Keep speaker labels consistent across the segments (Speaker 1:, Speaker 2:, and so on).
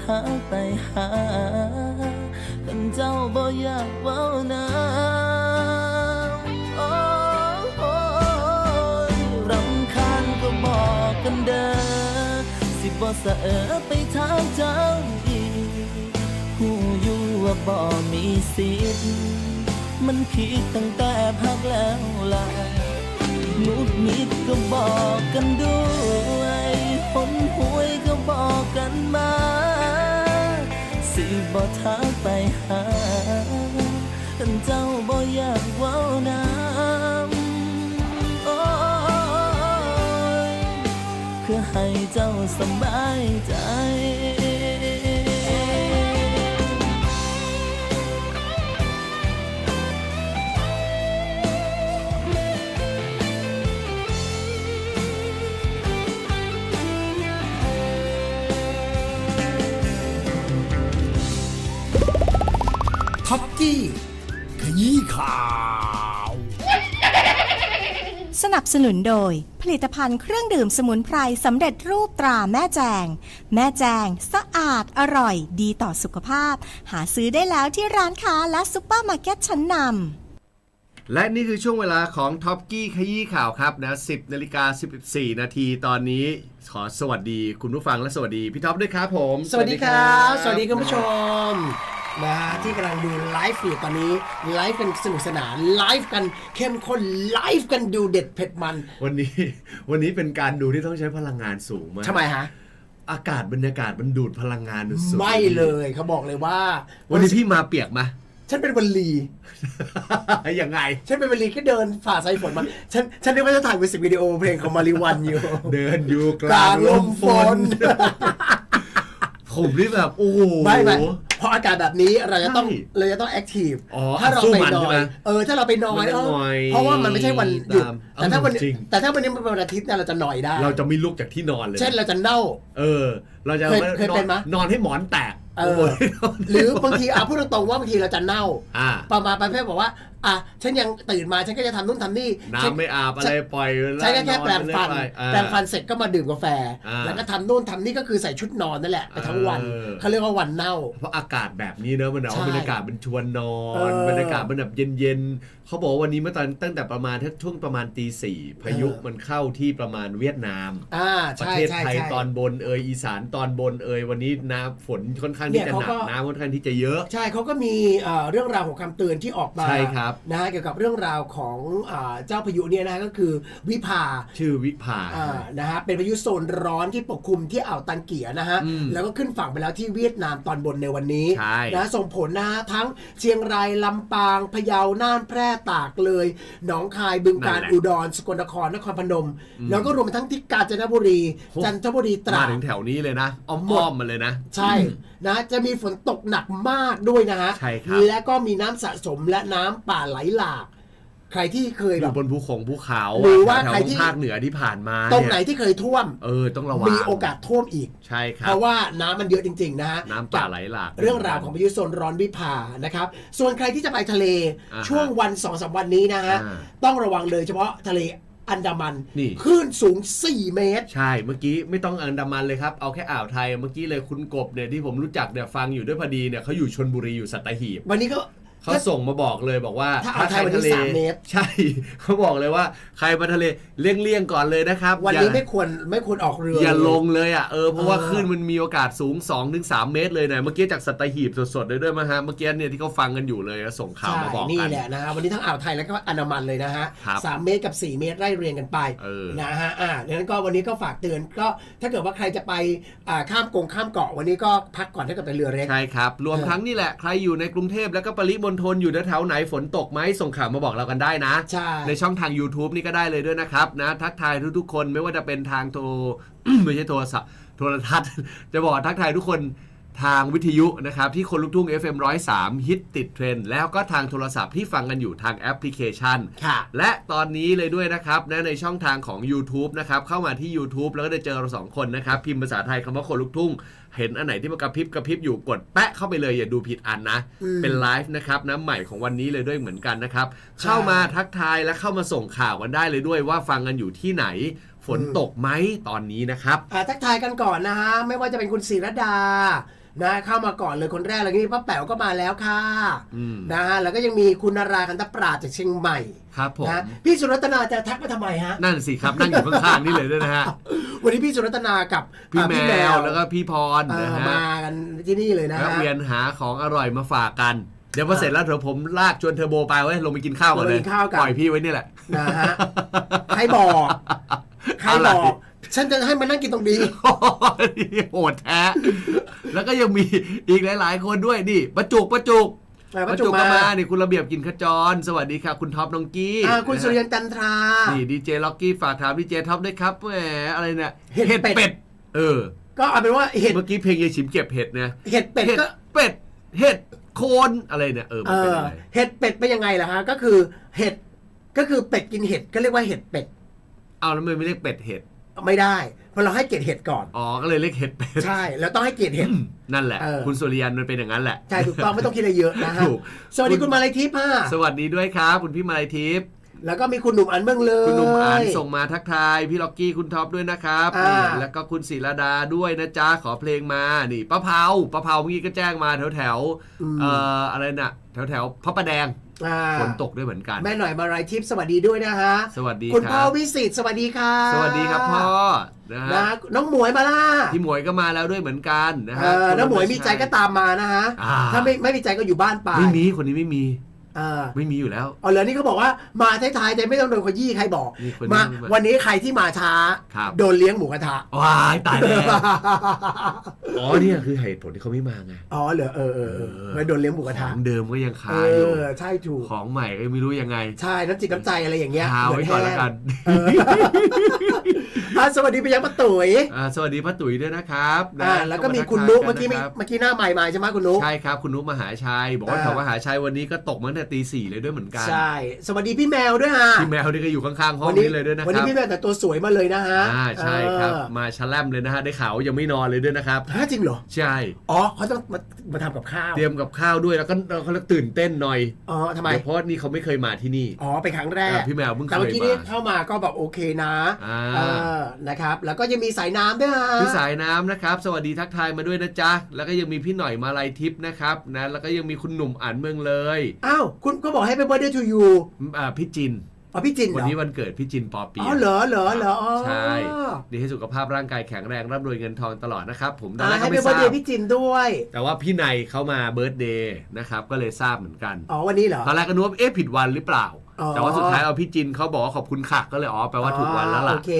Speaker 1: ทักไปหาคันเจ้าบ่อยากเว้านำโอ้โอ้รำคาญก็บอกกันเด้อสิบ่สะเออไปทางเจ้าอีกหูอยู่ว่าบ่มีสิทธิ์มันผิดตั้งแต่พักแล้วล่ะหงุดหงิดก็บอกกันด้วยหนหวยก็บอกกันมา สิบ่ทักไปหาท่านเจ้าบ่อยากเว้านำโอ้ยเพื่อให้เจ้าสบายใจ
Speaker 2: สนุนโดย ผลิตภัณฑ์เครื่องดื่มสมุนไพรสำเร็จรูปตราแม่แจง แม่แจง สะอาดอร่อย ดีต่อสุขภาพ หาซื้อได้แล้วที่ร้านค้าและซุปเปอร์มาร์เก็ตชั้นนำ
Speaker 3: และนี่คือช่วงเวลาของท็อปกี้ขยี้ข่าวครับนะ10นาฬิกา14 นาทีตอนนี้ขอสวัสดีคุณผู้ฟังและสวัสดีพี่ท็อปด้วยครับผม
Speaker 4: สวัสดีครับ สวัสดีคุณผู้ชมนะฮะที่กำลังดูไลฟ์อยู่ตอนนี้ไลฟ์กันสนุกสนานไลฟ์กันเข้มข้นไลฟ์กันดูเด็ดเผ็ดมัน
Speaker 3: วันนี้วันนี้เป็นการดูที่ต้องใช้พลังงานสูงมาก
Speaker 4: ทำไมฮะ
Speaker 3: อากาศบรรยากาศมันดูดพลังงานสุดๆ
Speaker 4: ไม่เลยเขาบอกเลยว่า
Speaker 3: วันนี้พี่มาเปียกมา
Speaker 4: ฉันเป็นวันลี
Speaker 3: ยังไง
Speaker 4: ฉันเป็นวันลีก็เดินฝ่าสายฝนมา ฉันฉันนึกว่าจะถ่ายมิวสิกวิดีโอเพลงของมาริวันอยู่
Speaker 3: เดินอยู่ก
Speaker 4: ก
Speaker 3: ลา
Speaker 4: ลางง
Speaker 3: ล
Speaker 4: ล
Speaker 3: ม
Speaker 4: ม
Speaker 3: ฝ
Speaker 4: ฝ
Speaker 3: น
Speaker 4: น
Speaker 3: ผมนี่แบบโอ้โห
Speaker 4: ไม่ไม่เพราะอากาศแบบนี้เราจะต้อง
Speaker 3: ใช่
Speaker 4: เราจะต้องแอคทีฟ
Speaker 3: อ๋อ
Speaker 4: ถ้าเรา
Speaker 3: สู้
Speaker 4: ไป
Speaker 3: มัน
Speaker 4: น
Speaker 3: ใช่
Speaker 4: อ
Speaker 3: ไหม
Speaker 4: ยเออถ้าเราไปนอย
Speaker 3: มันจะ
Speaker 4: เออ
Speaker 3: หน่อย
Speaker 4: เพราะว่ามันไม่ใช่วันหยุด
Speaker 3: ตาม
Speaker 4: แต่ถ้าวัน
Speaker 3: จริง
Speaker 4: แต่ถ้าวันนี้มันเป็นวันอาทิตย์เนี่ยเราจะหน่อยได้
Speaker 3: เราจะไม่ลุกจากที่นอนเลย
Speaker 4: เช่นเราจะเน่า
Speaker 3: เออ เราจะ
Speaker 4: เคยเคยเป็นไหม
Speaker 3: นอนให้หมอนแตก
Speaker 4: เออ หรือบางทีอะพูดตรงๆว่าบางทีเราจะเน่า
Speaker 3: อ่า
Speaker 4: ประมาณประเภทบอกว่าอะฉันยังตื่นมาฉันก็จะทำนู่นทำนี่ฉัน
Speaker 3: น้ำไม่อาบอะไรปล่อย
Speaker 4: ใช้แค่แค่แปรงฟัน
Speaker 3: ไปอ่า
Speaker 4: แปรงฟันเสร็จก็มาดื่มกาแฟ
Speaker 3: อ่า
Speaker 4: แล้วก็ทำนู่นทำนี่ก็คือใส่ชุดนอนนั่นแหละไปทั้งวัน
Speaker 3: เออ
Speaker 4: เขาเรียกว่าวันเน่า
Speaker 3: เพราะอากาศแบบนี้เนอะมันเอา
Speaker 4: ใช่
Speaker 3: บรรยากาศมันชวนนอ
Speaker 4: เอนอ
Speaker 3: บรรยากาศมันแบบเย็นๆเขาบอกว่าวันนี้เมื่อตอนตั้งแต่ประมาณช่วงประมาณตีสี่พายุ
Speaker 4: เออ
Speaker 3: มันเข้าที่ประมาณเวียดนาม
Speaker 4: อ่า
Speaker 3: ประ
Speaker 4: ใช่
Speaker 3: เทศ
Speaker 4: ใช่
Speaker 3: ไทย
Speaker 4: ใช่
Speaker 3: ตอนบนเอยอีสานตอนบนเอยวันนี้น้ำฝนค่อนข้าง
Speaker 4: เนี่
Speaker 3: ที่
Speaker 4: ย
Speaker 3: จะ
Speaker 4: เขา
Speaker 3: หนั
Speaker 4: ก็
Speaker 3: กน้ำค่อนข้างที่จะเยอะ
Speaker 4: ใช่เขาก็มีเอ่อเรื่องราวของคำเตือนที่ออกมา
Speaker 3: ใช่ครับ
Speaker 4: นะฮะเกี่ยวกับเรื่องราวของอ่าเจ้าพายุเนี่ยนะก็คือวิภา
Speaker 3: ชื่อวิภา
Speaker 4: อ่านะฮะเป็นพายุโซนร้อนที่ปกคลุมที่อ่าวตังเกียนะฮะ
Speaker 3: อืม
Speaker 4: แล้วก็ขึ้นฝั่งไปแล้วที่เวียดนามตอนบนในวันนี้
Speaker 3: ใช่
Speaker 4: นะส่งผลนะฮะทั้งเชียงรายลำปางพะเยาน่านแพร่ตากเลยหนองคายบึงกาฬอุดรสกลนครนครพนม แล้วก็รวมไปทั้งที่กาญจนบุรี จันทบุรีตรา
Speaker 3: มา
Speaker 4: ด
Speaker 3: ถึงแถวนี้เลยนะ อ้
Speaker 4: หม
Speaker 3: อ
Speaker 4: ด
Speaker 3: มๆมาเลยนะ
Speaker 4: ใช่นะจะมีฝนตกหนักมากด้วยนะฮะ
Speaker 3: ใช่ครับ
Speaker 4: และก็มีน้ำสะสมและน้ำป่าไหลหลาก ใครที่เคย
Speaker 3: อ
Speaker 4: แบ
Speaker 3: ยู่
Speaker 4: บ
Speaker 3: บนภูของภูเขา
Speaker 4: หรือว่า
Speaker 3: แถว
Speaker 4: ใครที่
Speaker 3: ภาคเหนือที่ผ่านมา
Speaker 4: ตรงไหน
Speaker 3: เย
Speaker 4: ที่เคยท่วม
Speaker 3: เออต้องระวัง
Speaker 4: มีโอกาสท่วมอีก
Speaker 3: ใช่ครั
Speaker 4: เพ
Speaker 3: บ
Speaker 4: ราะว่าน้ำมันเยอะจริง ๆ นะฮะ
Speaker 3: น้ำป่าไหลหลาก
Speaker 4: เรื่องราวของพายุโซนร้อนวิภานะครับ ส่วนใครที่จะไปทะเล
Speaker 3: อ่าฮะ
Speaker 4: ช่วงวันสองสามวันนี้นะฮะ
Speaker 3: อ่า
Speaker 4: ต้องระวังเลยเฉพาะทะเล อันดามัน
Speaker 3: นี่
Speaker 4: คลื่นสูง 4 เมตร
Speaker 3: ใช่เมื่อกี้ไม่ต้องอันดามันเลยครับ เอาแค่อ่าวไทยเมื่อกี้เลยคุณกบเนี่ยที่ผมรู้จักเนี่ยฟังอยู่ด้วยพอดีเนี่ยเขาอยู่ชนบุรีอยู่สัตหีบ
Speaker 4: วันนี้ก็
Speaker 3: เขาส่งมาบอกเลยบอกว่า
Speaker 4: ถ้าอ่าวไทยวันนี้
Speaker 3: ใคร
Speaker 4: สามเมตร
Speaker 3: ใช่เขาบอกเลยว่า ใครมาทะเลเลี่ยงๆก่อนเลยนะครับ
Speaker 4: วันนี้
Speaker 3: อย่า
Speaker 4: ไม่ควรไม่ควรออกเรือ
Speaker 3: อย่า
Speaker 4: เล
Speaker 3: ลงเลยอะเออเพราะว่า
Speaker 4: เออ
Speaker 3: คลื่นมันมีโอกาสสูง 2-3 เมตรเลยนะเมื่อกี้จากสัตหีบสดๆเลยด้วยมั้ยฮะเมื่อกี้เนี่ยที่เขาฟังกันอยู่เลยส่งข่าว
Speaker 4: ใช่
Speaker 3: มาบอก
Speaker 4: นี่
Speaker 3: กัน
Speaker 4: แหละนะฮะวันนี้ทั้งอ่าวไทยแล้วก็อันดามันเลยนะฮะ
Speaker 3: ครับ
Speaker 4: สามเมตรกับ 4 เมตรไล่เรียงกันไป
Speaker 3: เออ
Speaker 4: นะฮะอ่าดังนั้นก็วันนี้ก็ฝากเตือนก็ถ้าเกิดว่าใครจะไปอ่าข้ามกงข้ามเกาะวันนี้ก็พักก่อนถ้าเกิดเป็นเรือเล็ก
Speaker 3: ใช่ครับรวมทั้งนี่แหละใครอยู่ในกรุงเทพแล้วก็ปริมณฑลอยู่แถวๆไหนฝนตกไหมส่งข่าวมาบอกเรากันได้นะ
Speaker 4: ใช่
Speaker 3: ในช่องทาง YouTube นี่ก็ได้เลยด้วยนะครับนะทักทายทุกๆคนไม่ว่าจะเป็นทางโทร ไม่ใช่โทรศัพท์โทรทัศน์ จะบอกทักทายทุกคนทางวิทยุนะครับ ที่คนลุกทุ่ง FM 103 ฮิตติดเทรนด์แล้วก็ทางโทรศัพท์ที่ฟังกันอยู่ทางแอปพลิเคชัน
Speaker 4: ค่ะ
Speaker 3: และตอนนี้เลยด้วยนะครับนะในช่องทางของ YouTube นะครับ เข้ามาที่ YouTube แล้วก็จะเจอเราสองคนนะครับ พิมพ์ภาษาไทยคำว่าคนลุกทุ่ง เห็นอันไหนที่มันกระพริบกระพริบอยู่กดแปะเข้าไปเลยอย่าดูผิดอันนะ
Speaker 4: อืม
Speaker 3: เป็นไลฟ์นะครับน้ำใหม่ของวันนี้เลยด้วยเหมือนกันนะครับ เข้ามาทักทายและเข้ามาส่งข่าวกันได้เลยด้วยว่าฟังกันอยู่ที่ไหน ฝนตกไหมตอนนี้นะครับ
Speaker 4: อ่าทักทายกันก่อนนะฮะ ไม่ว่าจะเป็นคุณศิรดา นะเข้ามาก่อนเลยคนแรกเลยนี่ป้าแป๋วก็มาแล้วค่ะ
Speaker 3: อืม
Speaker 4: นะฮะแล้วก็ยังมีคุณนาราคันตปราชจากเชียงใหม่
Speaker 3: ครับผม
Speaker 4: นะพี่สุรัตนาจะทักมาทำไมฮะ
Speaker 3: นั่นสิครับนั่งอยู่ข้างๆนี่เลยด้วยนะฮะ
Speaker 4: วันนี้พี่สุรัตนากับ
Speaker 3: พี่
Speaker 4: อ่า
Speaker 3: แมวแล้วก็พี่พร
Speaker 4: เอ่อ
Speaker 3: นะฮะ
Speaker 4: มากันที่นี่เลยนะ
Speaker 3: แล้ว
Speaker 4: ฮะ
Speaker 3: เวียนหาของอร่อยมาฝากกัน เดี๋ยวพอเสร็จแล้วเดี๋ยวผมลากชวนเทอร์โบไปไว้ยลงไปกินข้าวกันเลย
Speaker 4: ลงไปกินข้าวกัน
Speaker 3: ปล่อยพี่ไว้นี่แหละ
Speaker 4: นะฮะใครบอกใคร
Speaker 3: อะไร
Speaker 4: บอก ฉันจะให้มานั่งกินตรงนี้
Speaker 3: โหดแท้ แล้วก็ยังมีอีกหลาย ๆ คนด้วยนี่ประจุกประจุก
Speaker 4: อ่า
Speaker 3: ประจุกก็มา นี่คุณระเบียบกินขจร สวัสดีค่ะ คุณท็อปน้องกี้
Speaker 4: อ่าคุณ
Speaker 3: นะฮะ
Speaker 4: สุริยันจันทรา
Speaker 3: นี่ดีเจล็อกกี้ฝากถามดีเจท็อปด้วยครับแหมอะไรเนี่ย
Speaker 4: เห็ดเป็ด
Speaker 3: ดเออ
Speaker 4: ก็เอาเป็นว่าเห็ด
Speaker 3: เมื่อกี้เพลงยายฉิมเก็บเห็ดเนี่ย
Speaker 4: เห็ดเป็ด
Speaker 3: เห็ด
Speaker 4: ก็
Speaker 3: เป็ด เห็ดโคนอะไรเนี่ยเออ
Speaker 4: เอ
Speaker 3: มันเป็น
Speaker 4: อ
Speaker 3: อะไร
Speaker 4: เห็ดเป็ดเป็นยังไงล่ะฮะ ก็คือเห็ด ก็คือเป็ดกินเห็ดก็เรียกว่าเห็ดเป็ด
Speaker 3: เอาแล้วทำไมันไม่เรียกเป็ดเห็ด
Speaker 4: ไม่ได้ เพราะเราให้เกียรติเห็ดก่อน
Speaker 3: อ๋อ ก็เลยเรียกเห็ดเป็ด
Speaker 4: ใช่แล้วต้องให้เกียรติเห็ด
Speaker 3: นั่นแหละ
Speaker 4: เออ
Speaker 3: คุณสุริยันมันเป็นอย่างนั้นแหละ
Speaker 4: ใช่ถูกต้องไม่ต้องคิดอะไรเยอะนะฮะ
Speaker 3: ถูก
Speaker 4: สวัสดีคุณมาลัยทิพย์ฮะ
Speaker 3: สวัสดีด้วยครับ คุณพี่มาลัยทิพย์
Speaker 4: แล้วก็มีคุณหนุ่มอันเมืองเลย
Speaker 3: คุณหนุ่มอ่านส่งมาทักทาย พี่ล็อกกี้คุณท็อปด้วยนะครับ
Speaker 4: อ่า
Speaker 3: นี่แล้วก็คุณศิรดาด้วยนะจ๊ะ ขอเพลงมา นี่ป้าเผาป้าเผาเมื่อกี้ก็แจ้งมาแถวแถวๆเอ่ออะไรน่ะ แถวแถวๆพระประแดง
Speaker 4: อ่า
Speaker 3: ฝนตกด้วยเหมือนกัน
Speaker 4: แม่หน่อยมาลัยทิพย์สวัสดีด้วยนะฮะ
Speaker 3: สวัสดี
Speaker 4: คุณ
Speaker 3: ค
Speaker 4: พ่อ
Speaker 3: รับ
Speaker 4: วิสิตสวัสดีค่ะ
Speaker 3: สวัสดีครับพ่อนะฮะ
Speaker 4: นะน้องหมวยมาล่ะ
Speaker 3: พี่หมวยก็มาแล้วด้วยเหมือนกันนะ
Speaker 4: เอ
Speaker 3: ฮะ
Speaker 4: อ
Speaker 3: คุณ
Speaker 4: แล้วหมวยมีใจก็ตามมานะฮะ
Speaker 3: อ่า
Speaker 4: ถ้าไม่ไม่มีใจก็อยู่บ้านไป
Speaker 3: ไม่มีคนนี้ไม่มี
Speaker 4: เออ
Speaker 3: ไม่มีอยู่แล้ว
Speaker 4: เอาเหรอนี่เขาบอกว่ามาท้ายๆแต่ไม่ต้องโดนขยี้ใครบอก
Speaker 3: นี่คนนี้
Speaker 4: มา
Speaker 3: ไม่มา
Speaker 4: วันนี้ใครที่มาช้า
Speaker 3: ครับ
Speaker 4: โดนเลี้ยงหมูกระทะ
Speaker 3: ว้ายตายแล้วอ๋อเนี่ยคือเหตุผลที่เขาไม่มาไง
Speaker 4: อ๋อเหรอเออเออเออแล้วโดนเลี้ยงหมูกระ
Speaker 3: ข
Speaker 4: ทะ
Speaker 3: องเดิมก็ยัง
Speaker 4: เอ
Speaker 3: คาอยู่
Speaker 4: อใช่ถูก
Speaker 3: ของใหม่ก็ไม่รู้ยังไง
Speaker 4: ใช่น้ำจิตน้ำใจอะไรอย่างเงี้ย
Speaker 3: คาไว้ก่อนแล้วกัน
Speaker 4: เอออะสวัสดีไปยังป้าตุ๋ย
Speaker 3: อ่าสวัสดีป้าตุ๋ยด้วยนะครับนะ
Speaker 4: อ่าแล้วก็มี
Speaker 3: เข้าา
Speaker 4: คุณนุ
Speaker 3: ทั
Speaker 4: เมื่อกี้
Speaker 3: ทายนะครับ
Speaker 4: เมื่อกี้หน้าใหม่มาใช่ไหมคุณนุ
Speaker 3: ใช่ครับ คุณนุมหาชัย บอกว่า
Speaker 4: อ่า
Speaker 3: แถวมหาชัยวันนี้ก็ตกมาตั้งแต่ตีสี่เลยด้วยเหมือนกัน
Speaker 4: ใช่ สวัสดีพี่แมวด้วยฮะ
Speaker 3: พี่แมวนี่ก็อยู่ข้างๆห้องนี้เลยด้วยนะ
Speaker 4: วัน
Speaker 3: ค
Speaker 4: นี้
Speaker 3: รับ
Speaker 4: พี่แมวแต่ตัวสวยมาเลยนะฮะ
Speaker 3: อ่าใช่ครับ
Speaker 4: เออ
Speaker 3: มาชะแลมเลยนะฮะได้ข่าวว่ายังไม่นอนเลยด้วยนะครับ
Speaker 4: ฮะจริงเหรอ
Speaker 3: ใช่
Speaker 4: อ๋อเขาต้องมามาทำกับข้าว
Speaker 3: เตรียมกับข้าวด้วยแล้วก็เขาเรียกตื่นเต้นหน่อย
Speaker 4: อ๋อทำไม
Speaker 3: เดี๋ยวเพราะว่านี่เขาไม่เคยมาที่นี่
Speaker 4: อ๋อเป็นครั้งแรก
Speaker 3: อ่าพี่แมวเพิ่งเค
Speaker 4: แต่เมื่อยกี้
Speaker 3: มา
Speaker 4: นี่เข้ามาก็แบบโอเคนะ
Speaker 3: อ่า
Speaker 4: เออนะครับแล้วก็ยังมีสายน้ำด้วยฮะ
Speaker 3: พี่สายน้ำนะครับ สวัสดีทักทายมาด้วยนะจ๊ะแล้วก็ยังมีพี่หน่อยมาลัยทิพย์นะครับนะแล้วก็ยังมีคุณหนุ่มอ่านเมืองเลย
Speaker 4: อ้าวคุณก็บอกให้เป็น birthday to you
Speaker 3: อ่าพี่จิน
Speaker 4: อ๋อพี่จินเหร
Speaker 3: วัน
Speaker 4: อ
Speaker 3: นี้วันเกิดพี่จินปอเปี
Speaker 4: อ๋
Speaker 3: ย
Speaker 4: อเหรอเหรอเหรออ๋อ
Speaker 3: ใช่ดีให้สุขภาพร่างกายแข็งแรงร่ำรวยเงินทองตลอดนะครับ ผมตอน
Speaker 4: อ่า
Speaker 3: แรก
Speaker 4: ให้
Speaker 3: ก็
Speaker 4: เป็
Speaker 3: ไม่
Speaker 4: น
Speaker 3: ทรา
Speaker 4: birthday
Speaker 3: บ
Speaker 4: พี่จินด้วย
Speaker 3: แต่ว่าพี่ในเขามาเบิร์ตเดย์นะครับก็เลยทราบเหมือนกัน
Speaker 4: อ๋อวันนี้เหรอ
Speaker 3: ตอนแรกก็นึกว่าเอ๊ะผิดวันหรือเปล่า
Speaker 4: อ๋อ
Speaker 3: แต่ว่าสุดท้ายเอาพี่จินเขาบอกว่าขอบคุณค่ะก็เลยอ๋อแปลว่าถูกวันแล้วล่ะ
Speaker 4: โอเค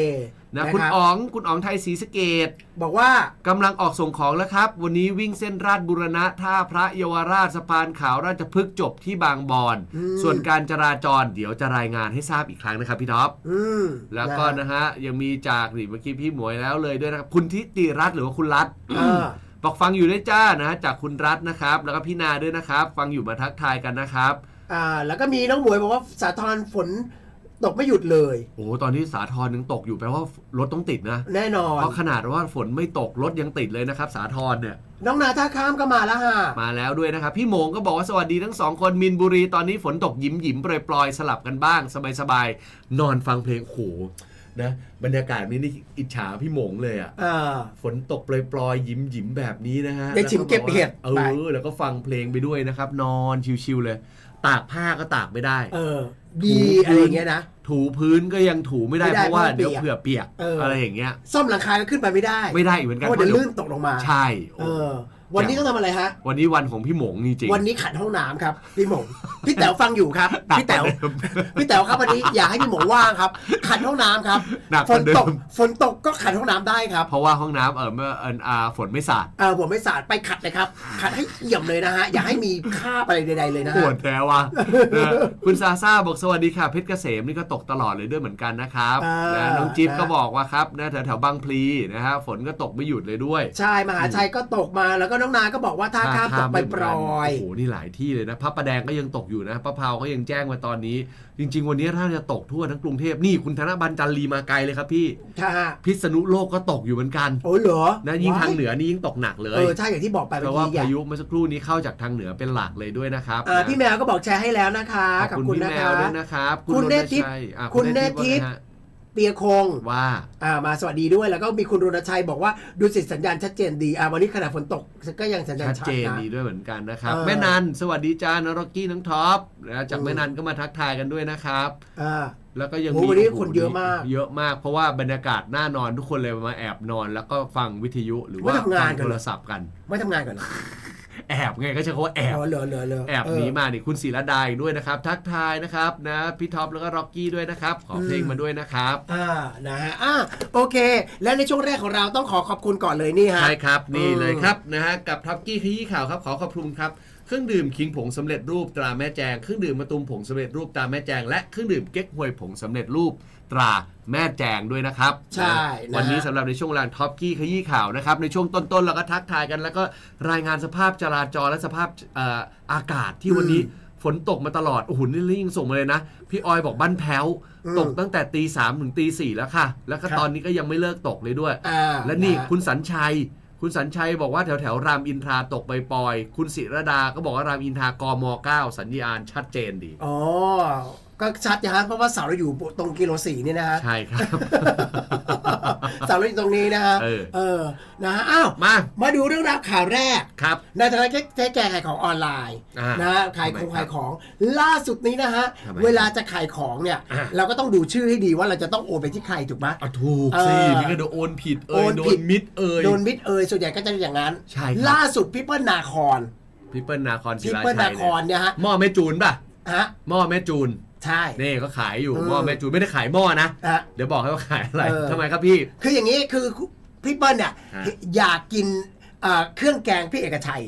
Speaker 3: นะ
Speaker 4: นะ
Speaker 3: คุณ
Speaker 4: รับ
Speaker 3: อ๋องคุณอ๋องไทยศรีสะเกด
Speaker 4: บอกว่า
Speaker 3: กำลังออกส่งของแล้วครับ วันนี้วิ่งเส้นราชบุรณะท่าพระเยาวราชสะพานขาวราชพฤกษ์จบที่บางบอน
Speaker 4: อืม
Speaker 3: ส่วนการจราจรเดี๋ยวจะรายงานให้ทราบอีกครั้งนะครับพี่ท็อป
Speaker 4: อืม
Speaker 3: แล้วก็
Speaker 4: นะ
Speaker 3: นะฮะยังมีจากนี่เมื่อกี้พี่หมวยแล้วเลยด้วยนะครับคุณทิติรัตน์หรือว่าคุณรัตน์
Speaker 4: เออ
Speaker 3: บอกฟังอยู่ด้วยจ้านะฮะจากคุณรัตน์นะครับ แล้วก็พี่นาด้วยนะครับ ฟังอยู่มาทักทายกันนะครับ
Speaker 4: อ่าแล้วก็มีน้องหมวยบอกว่าสาทรฝน ตกไม่หยุดเลย
Speaker 3: โอ้โหตอนนี้สาทรยังตกอยู่แปลว่ารถต้องติดนะ
Speaker 4: แน่นอน
Speaker 3: เพราะขนาดว่าฝนไม่ตกรถยังติดเลยนะครับ สาทรเนี่ย
Speaker 4: น้องนาท่าข้ามก็มาแล้วฮะ
Speaker 3: มาแล้วด้วยนะครับ พี่โหมงก็บอกว่าสวัสดีทั้งสองคนมินบุรีตอนนี้ฝนตกยิ้มหยิมๆปล่อยๆสลับกันบ้าง สบายๆ นอนฟังเพลงโอ้โหนะบรรยากาศนี้นี่อิจฉาพี่โหมงเลยอะ
Speaker 4: อ่า
Speaker 3: ฝนตกปล่อยๆยิ้มหยิมๆแบบนี้นะฮะ
Speaker 4: ได้ชิมเก็บเห็ด
Speaker 3: เอ
Speaker 4: ไป
Speaker 3: อแล้วก็ฟังเพลงไปด้วยนะครับ นอนชิวๆเลย ตากผ้าก็ตากไม่ได้
Speaker 4: เออ ดีอะไรอย่างเงี้ยนะ
Speaker 3: ถูพื้นก็ยังถูไม่ได้
Speaker 4: ไม่ได้
Speaker 3: เพราะว่า
Speaker 4: เพราะ
Speaker 3: เดี๋ยว
Speaker 4: เปียก
Speaker 3: เผื่อเปียก
Speaker 4: เอออ
Speaker 3: อะไรอย่างเงี้ย
Speaker 4: ซ่อมหลังคาก็ขึ้นไปไม่ได้
Speaker 3: ไม่ได้อีกเหมือน
Speaker 4: เพ
Speaker 3: กัน
Speaker 4: ราะว่าเดี๋ยว
Speaker 3: พราะ
Speaker 4: ลื่นตกลงมา
Speaker 3: ใช่
Speaker 4: เออ วันนี้ต้องทำอะไรฮะ
Speaker 3: วันนี้วันของพี่หมงจริงๆ
Speaker 4: วันนี้ขัดห้องน้ำครับ พี่หมง พี่แต๋วฟังอยู่ครับ
Speaker 3: หนัก
Speaker 4: พี่แต๋ว
Speaker 3: กว่าเดิม
Speaker 4: พี่แต๋วครับวันนี้อยากให้พี่หมงว่างครับ ขัดห้องน้ำครับ
Speaker 3: หนักก
Speaker 4: ฝ
Speaker 3: ว่านเดิม
Speaker 4: ตกฝนตกก็ขัดห้องน้ำได้ครับ
Speaker 3: เพราะว่าห้องน้ำเออเมื่อเอิญอาฝนไม่สาด
Speaker 4: เออผมไม่สาดไปขัดเลยครับ ขัดให้เอี่ยมเลยนะฮะอย่าให้มีคราบอะไรใดๆเลยนะ
Speaker 3: ป
Speaker 4: ฮะ
Speaker 3: วดแท้ว่ะนะคุณซาซ่าบอกสวัสดีค่ะเพชรเกษมนี่ก็ตกตลอดเลยด้วยเหมือนกันนะครับ
Speaker 4: อ่าน
Speaker 3: นะน้องจิ๊บ
Speaker 4: นะ
Speaker 3: ก็บอกว่าครับนะแถวแถวๆบางพลีนะฮะฝนก็ตกไม่หยุดเลยด้วย
Speaker 4: ใช่มหาชัยก็ตกมาแล้วก็น้องนาก็บอกว่าท่าข้ามตกไปปล่อย
Speaker 3: โอ้โหนี่หลายที่เลยนะพระประแดงก็ยังตกอยู่นะพระเพราก็ยังแจ้งมาตอนนี้ จริง ๆ วันนี้ถ้าจะตกทั่วทั้งกรุงเทพนี่คุณธนบันจันทรีมาไกลเลยครับพี่
Speaker 4: ค่ะ
Speaker 3: พิษณุโลกก็ตกอยู่เหมือนกัน
Speaker 4: โอ้เหรอ
Speaker 3: นะยิ่งทาง
Speaker 4: ว้
Speaker 3: เหนือนี่ยิ่งตกหนักเล
Speaker 4: เอยอใช่อย่างที่บอกไป
Speaker 3: เพ
Speaker 4: เมื่อ
Speaker 3: ราะว่า
Speaker 4: กี้
Speaker 3: พา
Speaker 4: อะ
Speaker 3: ยุเมื่อสักครู่นี้เข้าจากทางเหนือเป็นหลักเลยด้วยนะครับ
Speaker 4: อ่า
Speaker 3: นะ
Speaker 4: พี่แมวก็บอกแชร์ให้แล้วนะคะ
Speaker 3: ขอบคุณพี่
Speaker 4: นะ
Speaker 3: แม
Speaker 4: คะ
Speaker 3: วด้วยนะครับ
Speaker 4: คุณ
Speaker 3: รณ
Speaker 4: เนธทิพย์
Speaker 3: ชัยอะ
Speaker 4: คุณเนธ ปียคง
Speaker 3: ว่า
Speaker 4: อ่ามาสวัสดีด้วยแล้วก็มีคุณรณชัยบอกว่าดูสิสัญญาณชัดเจนดีอ่าวันนี้ขณะฝนตกก็ยังสัญญาณ
Speaker 3: ชัด
Speaker 4: ชัด
Speaker 3: เจน
Speaker 4: นะ
Speaker 3: ดีด้วยเหมือนกันนะครับ
Speaker 4: เออ
Speaker 3: แม่นันสวัสดีจ้านรกกี้น้องท็อปนะจาก
Speaker 4: อืม
Speaker 3: แม่นันก็มาทักทายกันด้วยนะครับ
Speaker 4: อ่า
Speaker 3: แล้วก็ยัง
Speaker 4: โอ้
Speaker 3: มี
Speaker 4: วันนี้
Speaker 3: โโห
Speaker 4: คนเยอะมาก
Speaker 3: เยอะมากเพราะว่าบรรยากาศน่านอนทุกคนเลยมาแอบนอน แล้วก็ฟังวิทยุหรือว่า
Speaker 4: ไม่ทำงาน
Speaker 3: ฟัง
Speaker 4: กัน
Speaker 3: โท
Speaker 4: เหร
Speaker 3: ร
Speaker 4: อ
Speaker 3: ศัพท์กัน
Speaker 4: ไม่ทำงานก่อนเหรอ
Speaker 3: แอบไงก็ใช้คำว่าแอบ
Speaker 4: อ๋อเหรอเหรอเหรอ
Speaker 3: แอบ
Speaker 4: เห
Speaker 3: นีมานี่คุณศิรดาอีกด้วยนะครับ ทักทายนะครับนะพี่ท็อปแล้วก็ร็อกกี้ด้วยนะครับ ขอเพลง
Speaker 4: อืม
Speaker 3: มาด้วยนะครับ
Speaker 4: อ่านะฮะอ่าโอเค และในช่วงแรกของเราต้องขอขอบคุณก่อนเลยนี่ฮะ
Speaker 3: ใช่ครับนี่
Speaker 4: เออ
Speaker 3: เลยครับนะฮะกับท็อปกี้ขยี้ข่าวครับ ขอขอบคุณครับเครื่องดื่มคิงผงสำเร็จรูปตราแม่แจง เครื่องดื่มมะตูมผงสำเร็จรูปตราแม่แจง และเครื่องดื่มเก๊กฮวยผงสำเร็จรูป ตราแม่แจงด้วยนะครับ
Speaker 4: ใช่นะ
Speaker 3: วันนี้สำหรับในช่วงเวลาท็อปกี้ขยี้ข่าวนะครับ ในช่วงต้นๆเราก็ทักทายกัน แล้วก็รายงานสภาพจราจรและสภาพเอ่ออากาศที่วันนี้ฝนตกมาตลอด โอ้โหนี่ยิ่งส่งมาเลยนะ พี่ออยบอกบ้านแพ้ว
Speaker 4: อืม
Speaker 3: ตกตั้งแต่ตีสามถึงตีสี่แล้วค่ะ แล้วก็
Speaker 4: ครับ
Speaker 3: ตอนนี้ก็ยังไม่เลิกตกเลยด้วย
Speaker 4: อ่า
Speaker 3: และนี่ะ
Speaker 4: ฮะ
Speaker 3: คุณสัญชัย คุณสัญชัยบอกว่าแถวแถวๆรามอินทราตกไปปลอยๆคุณศิรดาก็บอกว่ารามอินทรากม 9 สัญญาณชัดเจนดี
Speaker 4: อ๋อ ก็ชัดนะฮะเพราะว่าเสาเราอยู่ตรงกิโลสี่นี่นะฮะ
Speaker 3: ใช่ครับ
Speaker 4: เสาเราอยู่ตรงนี้นะฮะ
Speaker 3: เออ
Speaker 4: เออนะฮะอ้าว
Speaker 3: มา
Speaker 4: มาดูเรื่องราวข่าวแรก
Speaker 3: ครับ
Speaker 4: ในฐานะแค่แก่ขายของออนไลน์
Speaker 3: อ่าน
Speaker 4: นะฮะขายของ
Speaker 3: ทำไมครับ
Speaker 4: ขายของล่าสุดนี้นะฮะ
Speaker 3: ทำไม
Speaker 4: เวลาจะขายของเนี่ย
Speaker 3: อะ
Speaker 4: เราก็ต้องดูชื่อให้ดีว่าเราจะต้องโอนไปที่ใครถูกไหม
Speaker 3: อะถูกสิ
Speaker 4: เออ
Speaker 3: นี่ก็โดนโอนผิดเอ่
Speaker 4: โอยน
Speaker 3: โด
Speaker 4: ผิ
Speaker 3: น
Speaker 4: ด
Speaker 3: มิดเอ่ย
Speaker 4: โดนมิดเอยส่วนใหญ่ก็จะอย่างนั้น
Speaker 3: ใช่ครับ
Speaker 4: ล่าสุดพี่เปิ้ลนาคอน
Speaker 3: พี่เปิ้ลนาคอนศิ
Speaker 4: พี่
Speaker 3: ลา
Speaker 4: เปิ้ล
Speaker 3: ชั
Speaker 4: นายคอน
Speaker 3: เนี่ย
Speaker 4: เนี่ยฮะ
Speaker 3: หม้อแม่จูนป่ะ
Speaker 4: ฮะ
Speaker 3: หม้อแม่จูน
Speaker 4: ใช่
Speaker 3: นี่ก็ขายอยู่
Speaker 4: อืม
Speaker 3: หม้อแม่จูนไม่ได้ขายหม้อนะ
Speaker 4: ฮะ
Speaker 3: เดี๋ยวบอกให้ว่าขายอะไร
Speaker 4: เออ
Speaker 3: ทำไมครับพี่
Speaker 4: คืออย่างนี้คือพี่เปิ้ลเนี่ย
Speaker 3: ฮะ
Speaker 4: อยากกินเอ่อเครื่องแกงพี่เอกชัย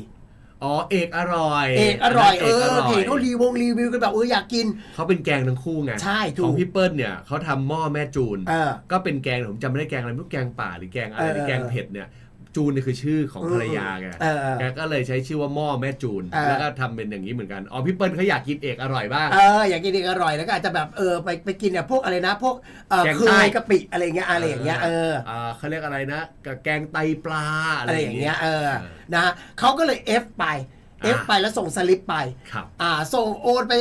Speaker 3: อ๋อเอกอร่อย
Speaker 4: เอกอร่อยเอ
Speaker 3: เอกอ
Speaker 4: อ
Speaker 3: ร่อย
Speaker 4: เพจเขารีวงรีวิวกันแบบเอออยากกิน
Speaker 3: เขาเป็นแกงทั้งคู่ไง
Speaker 4: ใช่ถูก
Speaker 3: ของพี่เปิ้ลเนี่ยเขาทำหม้อแม่จูน
Speaker 4: เออ
Speaker 3: ก็เป็นแกงผมจำไม่ได้แกงอะไรไม่รู้แกงป่าหรือแกงอะไร
Speaker 4: เออ
Speaker 3: หรือแกงเผ็ดเนี่ย จูนเนี่ยคือชื่อของภรรยาไง
Speaker 4: เออเออ
Speaker 3: แกก็เลยใช้ชื่อว่าหม้อแม่จูน
Speaker 4: เออ
Speaker 3: แล้วก็ทำเป็นอย่างนี้เหมือนกันอ๋อพี่เปิ้ลเขาอยากกินเอกอร่อยบ้าง
Speaker 4: เอออยากกินเอกอร่อยแล้วก็อาจจะแบบเออไปไปกินเนี่ยพวกอะไรนะพวกเออ
Speaker 3: แกง
Speaker 4: เค
Speaker 3: ใต้
Speaker 4: ยกะปิอะไรเงี้ยอะไรอย่างเงี้ยเออ
Speaker 3: อ่าเขาเรียกอะไรนะกับแกงไตปลาอะไร
Speaker 4: อะไร
Speaker 3: อ
Speaker 4: อย่าย่างง
Speaker 3: เงี้
Speaker 4: เงี้
Speaker 3: ย
Speaker 4: ย เออนะฮะเขาก็เลย F ไป
Speaker 3: อ่า
Speaker 4: F ไปแล้วส่งสลิปไป
Speaker 3: ครับ
Speaker 4: อ่าส่งโอนไป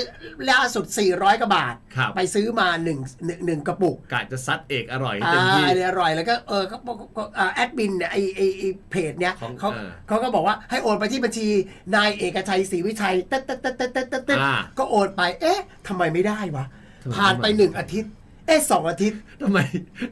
Speaker 4: ล่าสุด 400กว่าบาท
Speaker 3: ครับ
Speaker 4: ไปซื้อมา1นึ่งหนึ่งหนึ่งกระปุก
Speaker 3: กะจะซัดเอกอร่อยให้
Speaker 4: อ่า
Speaker 3: เต็มที่
Speaker 4: อันนี้อร่อยแล้วก็เออเขาเขาเขาอ่าแอดมินเนี่ยไอไอไอเพจเนี้ย
Speaker 3: ของ
Speaker 4: เขา
Speaker 3: เออ
Speaker 4: เขาก็บอกว่าให้โอนไปที่บัญชีนายเอกชัยศรีวิชัยเต๊ดเต๊ดเต๊ดเต๊ดเต๊ดเต๊ดเต๊ด
Speaker 3: อ่า
Speaker 4: ก็โอนไปเอ๊ะทำไมไม่ได้วะ
Speaker 3: ทำไม
Speaker 4: ผ่านไปหนึ่งอาทิตย์ เอ๊ะสองอาทิตย์
Speaker 3: ทำไม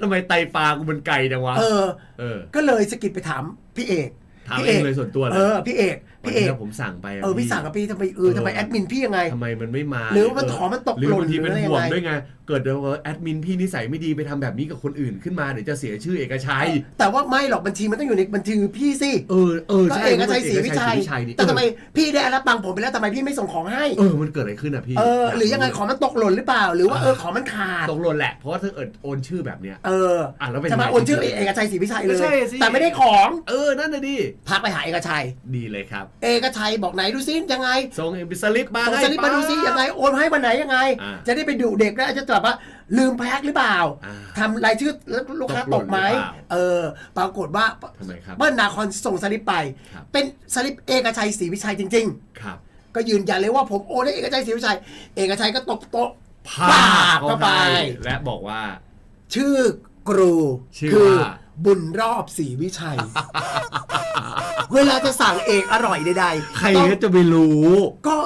Speaker 3: ทำไมไตปลากูมันไกลจังวะ
Speaker 4: เออ
Speaker 3: เออ
Speaker 4: ก็เลยสะกิดไปถามพี่เอก
Speaker 3: ถาม
Speaker 4: พี่
Speaker 3: เองเลยส่วนตัวเลย
Speaker 4: เออพี่เอกพี่เอก
Speaker 3: วันนี้ผมสั่งไปะ
Speaker 4: เออพี่สั่งกับพี่ทำไมเออทำไมแอดมินพี่ยังไง
Speaker 3: ทำไมมันไม่มา
Speaker 4: หรือว่ามันถอนมันตก
Speaker 3: หรือ
Speaker 4: หล่น
Speaker 3: บางทีเป็น
Speaker 4: หรือ
Speaker 3: ห่วง
Speaker 4: ยังไง
Speaker 3: ด้วยไงเกิดเดี๋ยวแอดมินพี่นิสัยไม่ดีไปทำแบบนี้กับคนอื่นขึ้นมาเดี๋ยวจะเสียชื่อเอกชัย
Speaker 4: แต่ว่าไม่หรอกบัญชีมันต้องอยู่ในบัญชีพี่สิ
Speaker 3: เออเออ
Speaker 4: ก็
Speaker 3: ใช่
Speaker 4: เอกชัยศรีวิชัย
Speaker 3: เอกชัยนี่
Speaker 4: แต่ทำไม
Speaker 3: เออ
Speaker 4: พี่ได้รับบังผมไปแล้วทำไมพี่ไม่ส่งของให้
Speaker 3: เออมันเกิดอะไรขึ้นอะพี่
Speaker 4: เออหรือยังไงของมันตกหล่นหรือเปล่า หรือว่าเออของมันขาด
Speaker 3: ตกหล่นแหละเพราะว่าถ้าเกิดโอนชื่อแบบเนี้ย
Speaker 4: เออ
Speaker 3: อะแล้วเป็น
Speaker 4: ทำไม
Speaker 3: ไง
Speaker 4: โอนชื่อเอกชัยศรีวิชัยเล
Speaker 3: ก็
Speaker 4: ย
Speaker 3: ใช่สิ
Speaker 4: แต่ไม่ได้ของ
Speaker 3: เออนั่นน่ะดิ
Speaker 4: ทักไปหาเอกชัย
Speaker 3: ดีเลยครับ
Speaker 4: เอกชัยบอกไหนดูซิยังไไง
Speaker 3: ส่งเอ็มบิสลิปมา
Speaker 4: ส่ง
Speaker 3: ให้
Speaker 4: สลิปมาดูซิยังไงโอนให้วันไหนยังไง
Speaker 3: อ่า
Speaker 4: จะได้ไปดูเด็กแล้วอาจจะแบบว่าลืมแพ็คหรือเปล่า
Speaker 3: อ่า
Speaker 4: ทำรายชื่อแล้วลูกค้า
Speaker 3: ต
Speaker 4: ต
Speaker 3: ก
Speaker 4: ก
Speaker 3: หล่น
Speaker 4: ไหม
Speaker 3: หรือเปล่า
Speaker 4: เออปรากฏว่า
Speaker 3: ทำไมครับ
Speaker 4: เบิ้ลนาคอนส่งสลิปไป
Speaker 3: ครับ
Speaker 4: เป็นสลิปเอกชัยศรีวิชัยจริง
Speaker 3: ครับ
Speaker 4: ๆ ก็ยืนยันเลยว่าผมโอนให้เอกชัยศรีวิชัย เอกชัยก็ตบโต๊ะ
Speaker 3: พา
Speaker 4: ปาบ
Speaker 3: เข้า
Speaker 4: เข้า
Speaker 3: ไป
Speaker 4: ไป
Speaker 3: และบอกว่า
Speaker 4: ชื่อกรู
Speaker 3: ชื่อ
Speaker 4: คือ
Speaker 3: ว่า
Speaker 4: บุญรอบศรีวิชัย เวลาจะสั่งเอกอร่อยใดๆ
Speaker 3: ใคร
Speaker 4: ต้อง
Speaker 3: ก็จะไปรู้
Speaker 4: ก็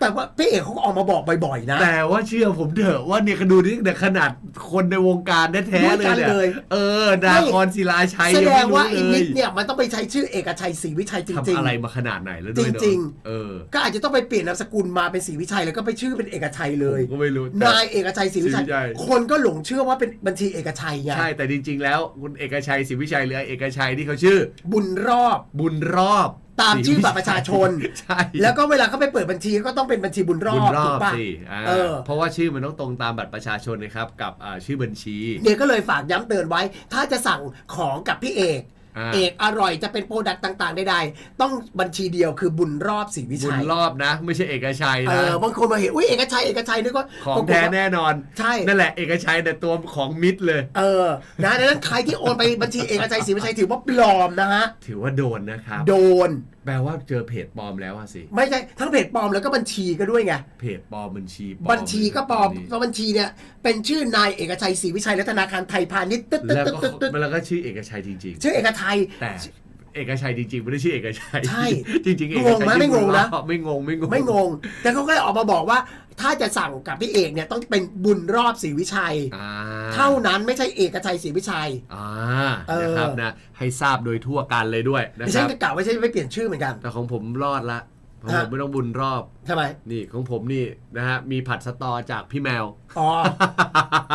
Speaker 4: แต่ว่าพี่เอกเขาก็ออกมาบอกบ่อยๆนะ
Speaker 3: แต่ว่าเชื่อผมเถอะว่าเนี่ยก็ดูนี่แต่ขนาดคนในวงการแท้ๆเลย
Speaker 4: รู้กัน
Speaker 3: เนี่ย
Speaker 4: เลย
Speaker 3: เออนาคอนศิลาชัย
Speaker 4: แสด
Speaker 3: ยัง
Speaker 4: ง
Speaker 3: ไม่
Speaker 4: ว่า
Speaker 3: รู้
Speaker 4: อีก
Speaker 3: เล
Speaker 4: นิ
Speaker 3: ย
Speaker 4: ดเนี่ยมันต้องไปใช้ชื่อเอกชัยศรีวิชัยจ
Speaker 3: ทำ
Speaker 4: ริง
Speaker 3: อะไรมาขนาดไหนแล้วด้วยเนอะ
Speaker 4: จริง
Speaker 3: เออ
Speaker 4: ๆก็อาจจะต้องไปเปลี่ยนนามสกุลมาเป็นศรีวิชัยแล้วก็ไปชื่อเป็นเอกชัยเลย
Speaker 3: ผมก็ไม่รู้แต่
Speaker 4: นายเอกชัยศรีวิชัย
Speaker 3: ศรีวิชัย
Speaker 4: คนก็หลงเชื่อว่าเป็นบัญชีเอกชัยไง
Speaker 3: ใช่แต่จริง ๆ แล้วคุณเอกชัยศรีวิชัยหรือเอกชัยที่เขาชื่อ
Speaker 4: บุญรอบ
Speaker 3: บุญรอบ
Speaker 4: ตามชื่อบัตรประชาชน
Speaker 3: ใช่
Speaker 4: แล้วก็เวลาเขาไปเปิดบัญชีก็ต้องเป็นบัญชีบุญรอ
Speaker 3: บุญ
Speaker 4: บ
Speaker 3: รอ
Speaker 4: ถู
Speaker 3: บ
Speaker 4: กปะ
Speaker 3: สิอ่า
Speaker 4: เออ
Speaker 3: เพราะว่าชื่อมันต้องตรงตามบัตรประชาชนนะครับ กับอ่าชื่อบัญชี
Speaker 4: เนี่ยก็เลยฝากย้ำเตือนไว้ ถ้าจะสั่งของกับพี่เอก
Speaker 3: อ่า
Speaker 4: เอกอร่อยจะเป็นโปรดักต์ต่างๆใดๆต้องบัญชีเดียวคือบุญรอบศรีวิ
Speaker 3: บุ
Speaker 4: ชั
Speaker 3: ญ
Speaker 4: ย
Speaker 3: รอบนะ ไม่ใช่เอกชัย
Speaker 4: เอ
Speaker 3: นะ
Speaker 4: อบางคนมาเห็นอุ้ยเอกชัยเอกชัยนึกว่า
Speaker 3: ของแท้แน่นอน
Speaker 4: ใช่
Speaker 3: นั่นแหละเอกชัยแต่ตัวของมิดเลย
Speaker 4: เออ นะดังนั้นใครที่โอนไปบัญชีเอกชัยศรีวิชัยถือว่าปลอมนะฮะ
Speaker 3: ถือว่าโดนนะครับ
Speaker 4: โดน
Speaker 3: แปลว่าเจอเพจปลอมแล้วอะสิ
Speaker 4: ไม่ใช่ทั้งเพจปลอมแล้วก็บัญชีก็ด้วยไง
Speaker 3: เพจปลอมบัญชีปลอม
Speaker 4: บัญชีก็ปลอม
Speaker 3: นี่
Speaker 4: เพราะบัญชีเนี่ยเป็นชื่อนายเอกชัยศรีวิชัยและธนาคารไทยพาณิชย์ตึ๊ดตึ๊ด
Speaker 3: แล้ว
Speaker 4: ตึ๊ด
Speaker 3: ก็
Speaker 4: ตึ๊ดตึ๊ด
Speaker 3: แล้วก็ชื่อเอกชัยจริง
Speaker 4: ชื่อเอกชัย
Speaker 3: ๆแต่ เอกชัยจริงๆไม่ได้ชื่อเอกชัย
Speaker 4: ใช่
Speaker 3: จริง ๆ เอก
Speaker 4: งงไหม
Speaker 3: ชัย
Speaker 4: ไม่งงนะ
Speaker 3: ไม่งงไม่งง
Speaker 4: ไม่งง แต่เขาก็เลยออกมาบอกว่า ถ้าจะสั่งกับพี่เอกเนี่ยต้องเป็นบุญรอบศรีวิชัย
Speaker 3: อ่า
Speaker 4: เท่านั้นไม่ใช่เอกชัยศรีวิชัย
Speaker 3: อ่า
Speaker 4: เออ
Speaker 3: นะครับนะให้ทราบโดยทั่วกันเลยด้วยนะ
Speaker 4: ดิ
Speaker 3: ค
Speaker 4: ฉั
Speaker 3: รั
Speaker 4: น
Speaker 3: บ
Speaker 4: ก็กล่าวว่าฉันจะไม่เปลี่ยนชื่อเหมือนกัน
Speaker 3: แต่ของผมรอดละ ของผม
Speaker 4: ฮะ
Speaker 3: ไม่ต้องบุญรอบ
Speaker 4: ทำไม
Speaker 3: นี่ของผมนี่นะฮะมีผัดสตอจากพี่แมว
Speaker 4: อ๋อ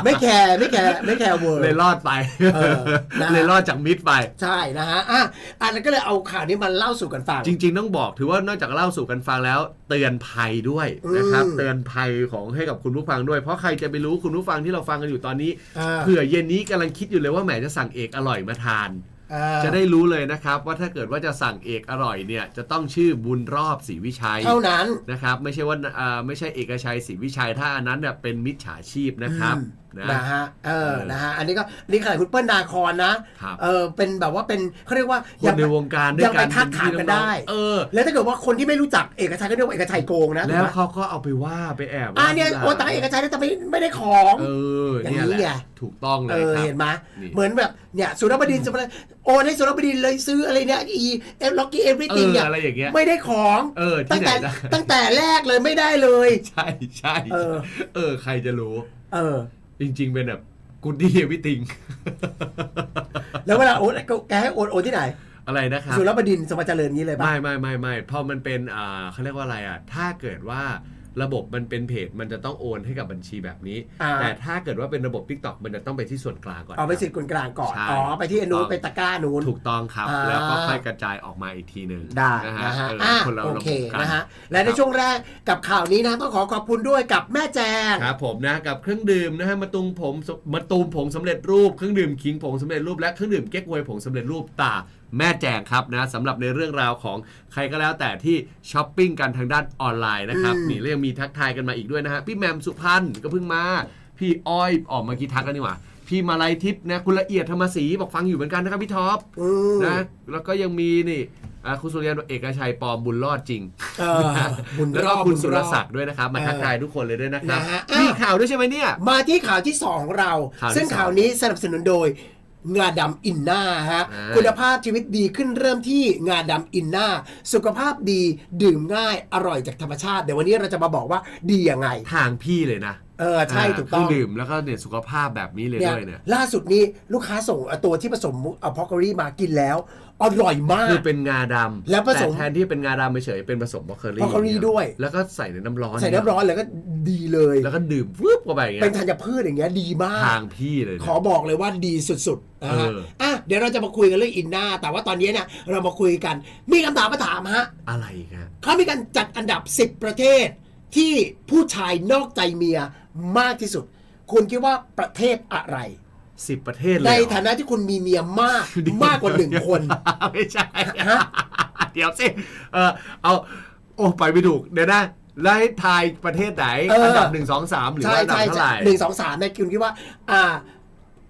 Speaker 4: ไม่แคร์ไม่แคร์ไม่แคร์เวอร์
Speaker 3: เลยรอดไป
Speaker 4: เออนะ
Speaker 3: เลยรอดจากมิดไป
Speaker 4: ใช่นะฮะอะอันนั้นก็เลยเอาข่าวนี้มาเล่าสู่กันฟัง
Speaker 3: จริง ๆ ต้องบอกถือว่านอกจากเล่าสู่กันฟังแล้ว เตือนภัยด้วยนะครับ
Speaker 4: อืม
Speaker 3: เตือนภัยของให้กับคุณผู้ฟังด้วย เพราะใครจะไปรู้คุณผู้ฟังที่เราฟังกันอยู่ตอนนี้
Speaker 4: อ่า
Speaker 3: เผื่อเย็นนี้กำลังคิดอยู่เลยว่าแหมจะสั่งเอกอร่อยมาทาน
Speaker 4: อ่า
Speaker 3: จะได้รู้เลยนะครับว่าถ้าเกิดว่าจะสั่งเอกอร่อยเนี่ยจะต้องชื่อบุญรอบศรีวิชัย
Speaker 4: เท่านั้น
Speaker 3: นะครับ ไม่ใช่ว่าอ่าไม่ใช่เอกชัยศรีวิชัยถ้าอันนั้นเนี่ยเป็นมิจฉาชีพนะครับ
Speaker 4: อืม
Speaker 3: นะ
Speaker 4: นะฮะเออ
Speaker 3: เออ
Speaker 4: นะฮะอันนี้ก็นี่ขนาดคุณเปิ้ลนาคอนนะ
Speaker 3: ครับ
Speaker 4: เออเป็นแบบว่าเป็นเขาเรียกว่า
Speaker 3: คนในวงการด้วย
Speaker 4: ยัง
Speaker 3: กั
Speaker 4: ไป
Speaker 3: น
Speaker 4: ทักถามกันได้
Speaker 3: เออ
Speaker 4: แล้วถ้าเกิดว่าคนที่ไม่รู้จักเอกชัยก็เรียกว่าเอกชัยโกงนะ
Speaker 3: แล้ว
Speaker 4: ถูกไหม
Speaker 3: เขาก็เอาไปว่าไปแอบ
Speaker 4: อ่าเนี่ย
Speaker 3: ที่ร้
Speaker 4: โอ้ตายเอกชัยแต่ไม่ไม่ได้ของ
Speaker 3: เออ
Speaker 4: อย่าง
Speaker 3: เนี่ย
Speaker 4: นี้
Speaker 3: แห
Speaker 4: ไง
Speaker 3: ละถูกต้องเล
Speaker 4: เอยอ
Speaker 3: ครับ
Speaker 4: เห็นไหม
Speaker 3: นี่
Speaker 4: เหมือนแบบเนี่ยสุรบดินทร์สมมติโอนให้สุรบดินทร์เลยซื้ออะไรเนี่ยอีเอฟล็อกกี้เอฟริติง
Speaker 3: เออ
Speaker 4: เนี่ย
Speaker 3: อะไรอย่างเงี้ย
Speaker 4: ไม่ได้ของ
Speaker 3: เออ
Speaker 4: ตั้
Speaker 3: ที่
Speaker 4: ง
Speaker 3: ไหน
Speaker 4: แต่
Speaker 3: ได้
Speaker 4: ตั้งแต่แรกเลยไม่ได้เลย
Speaker 3: ใช่ใช่
Speaker 4: เออ
Speaker 3: เออใครจะรู้
Speaker 4: เออ
Speaker 3: จริง ๆ เป็นแบบกูดี้วิติง
Speaker 4: แล้วเวลาโอนแกให้โอนโอนที่ไหน
Speaker 3: อะไรนะครับ
Speaker 4: สุรบดินทร์สมบัติเจริญงี้เลยป่ะ
Speaker 3: ไม่ไม่ไม่ไม่พอมันเป็นอ่าเขาเรียกว่าอะไรอะ ถ้าเกิดว่า ระบบมันเป็นเพจมันจะต้องโอนให้กับบัญชีแบบนี้
Speaker 4: อ่า
Speaker 3: แต่ถ้าเกิดว่าเป็นระบบ Tik t o อกมันจะต้องไปที่ส่วนกลางก่อน
Speaker 4: เอาไปสิทธิ์คนกลางก่อน
Speaker 3: ใช่
Speaker 4: อ๋อ ไปที่อนูน
Speaker 3: ถูกต้อง
Speaker 4: ไปตะกร้านูน
Speaker 3: ถูกต้องครับ
Speaker 4: อ่า
Speaker 3: แล้วก็ค่อยกระจายออกมาอีกทีหนึ่ง
Speaker 4: ได้
Speaker 3: นะ
Speaker 4: นะ
Speaker 3: ฮะ
Speaker 4: ฮะ
Speaker 3: เออ
Speaker 4: อะ
Speaker 3: คนละ
Speaker 4: โอ
Speaker 3: ระ
Speaker 4: เค
Speaker 3: บบกัน
Speaker 4: นะฮะ และในช่วงแรกกับข่าวนี้นะต้องขอขอบคุณด้วยกับแม่แจง
Speaker 3: ครับผมนะกับเครื่องดื่มนะฮะมาตุงผมมาตูมผงสำเร็จรูปเครื่องดื่มขิงผงสำเร็จรูปและเครื่องดื่มเก๊กฮวยผงสำเร็จรูปตา แม่แจงครับนะสำหรับในเรื่องราวของใครก็แล้วแต่ที่ช้อปปิ้งกันทางด้านออนไลน์นะครับ
Speaker 4: อืม
Speaker 3: นี่เรื่องมีทักทายกันมาอีกด้วยนะฮะ พี่แหมมสุพันธ์ก็เพิ่งมา พี่อ้อยออกมากี่ทักกันนี่หว่าพี่มาลัยทิพย์นะคุณละเอียดธรรมศรีบอกฟังอยู่เหมือนกันนะครับพี่ท็อป
Speaker 4: อืม
Speaker 3: นะแล้วก็ยังมีนี่อ่าคุณสุริยันเอกชัยปลอมบุญรอดจริง
Speaker 4: เออบุญ
Speaker 3: แล้ว
Speaker 4: ร
Speaker 3: ก็
Speaker 4: อบ
Speaker 3: คุณ
Speaker 4: บุญ
Speaker 3: สุ
Speaker 4: ร
Speaker 3: ร
Speaker 4: อบ
Speaker 3: ศักดิ์ด้วยนะครับมา
Speaker 4: เออ
Speaker 3: ทักทายทุกคนเลยด้วยนะครับ
Speaker 4: นะฮะ
Speaker 3: มี
Speaker 4: อะ
Speaker 3: ข่าวด้วยใช่ไหมเนี่ย
Speaker 4: มาที่ข่าวที่ 2 ของเรา
Speaker 3: ข่าวที่
Speaker 4: ซึ่ง
Speaker 3: สอง
Speaker 4: ข่าวนี้สนับสนุนโดย งาดำอินนาฮะ
Speaker 3: อ่า
Speaker 4: คุณภาพชีวิตดีขึ้นเริ่มที่งาดำอินนาสุขภาพดีดื่มง่ายอร่อยจากธรรมชาติ เดี๋ยววันนี้เราจะมาบอกว่าดียังไง
Speaker 3: ทางพี่เลยนะ
Speaker 4: เออใช่ถูก
Speaker 3: เค
Speaker 4: ต้
Speaker 3: รื่
Speaker 4: อ
Speaker 3: องงดื่มแล้วก็เนี่ยสุขภาพแบบนี้เลย
Speaker 4: เนี่ย
Speaker 3: ด้วยเนี่ย
Speaker 4: ล่าสุดนี้ลูกค้าส่งเอาตัวที่ผสมอะพอกรีมากินแล้วอร่อยมาก
Speaker 3: คือเป็นงาดำ
Speaker 4: แล้วผสม
Speaker 3: ต่แทนที่เป็นงาดำเฉยๆเป็นผสมบล็อกเคอรี่
Speaker 4: บล็อกเคอรี่ด้วย
Speaker 3: แล้วก็ใส่ในน้ำร้อน
Speaker 4: ใส่น้ำร้อนแล้วก็ดีเลย
Speaker 3: แล้วก็ดื่มวืบเข้าไปอย่าง
Speaker 4: เป็น
Speaker 3: เงี้ย
Speaker 4: ธัญพืชอย่างเงี้ยดีมาก
Speaker 3: ทางพี่เลย
Speaker 4: ขอบอกเลยว่าดีสุดๆนะฮะ
Speaker 3: เออ
Speaker 4: อะเดี๋ยวเราจะมาคุยกันเรื่องอินนาแต่ว่าตอนนี้เนี่ยเรามาคุยกัน มีคำถามมาถามฮะ
Speaker 3: อะไรครับ
Speaker 4: เขามีการจัดอันดับ 10 ประเทศที่ผู้ชายนอกใจเมีย มากที่สุด คุณคิดว่าประเทศอะไร
Speaker 3: สิบประเทศเลย
Speaker 4: ใน
Speaker 3: เหรอ
Speaker 4: ฐานะที่คุณมีเมียมากมากกว่าหนึ่งคน
Speaker 3: ไม่ใช่
Speaker 4: ฮะ
Speaker 3: เดี๋ยวสิเออเอา โอ้ไปไม่ถูกเดี๋ยวนะแล้วให้ทายประเทศไหน
Speaker 4: เอออั
Speaker 3: อันดับหนึ่งสองสามหรือ
Speaker 4: ใช่
Speaker 3: ว่าอันดับ
Speaker 4: ใช่
Speaker 3: เท่าไห
Speaker 4: ใช่
Speaker 3: ร่
Speaker 4: หนึ่งสองสามเนี่ยคุณคิดว่า อ่า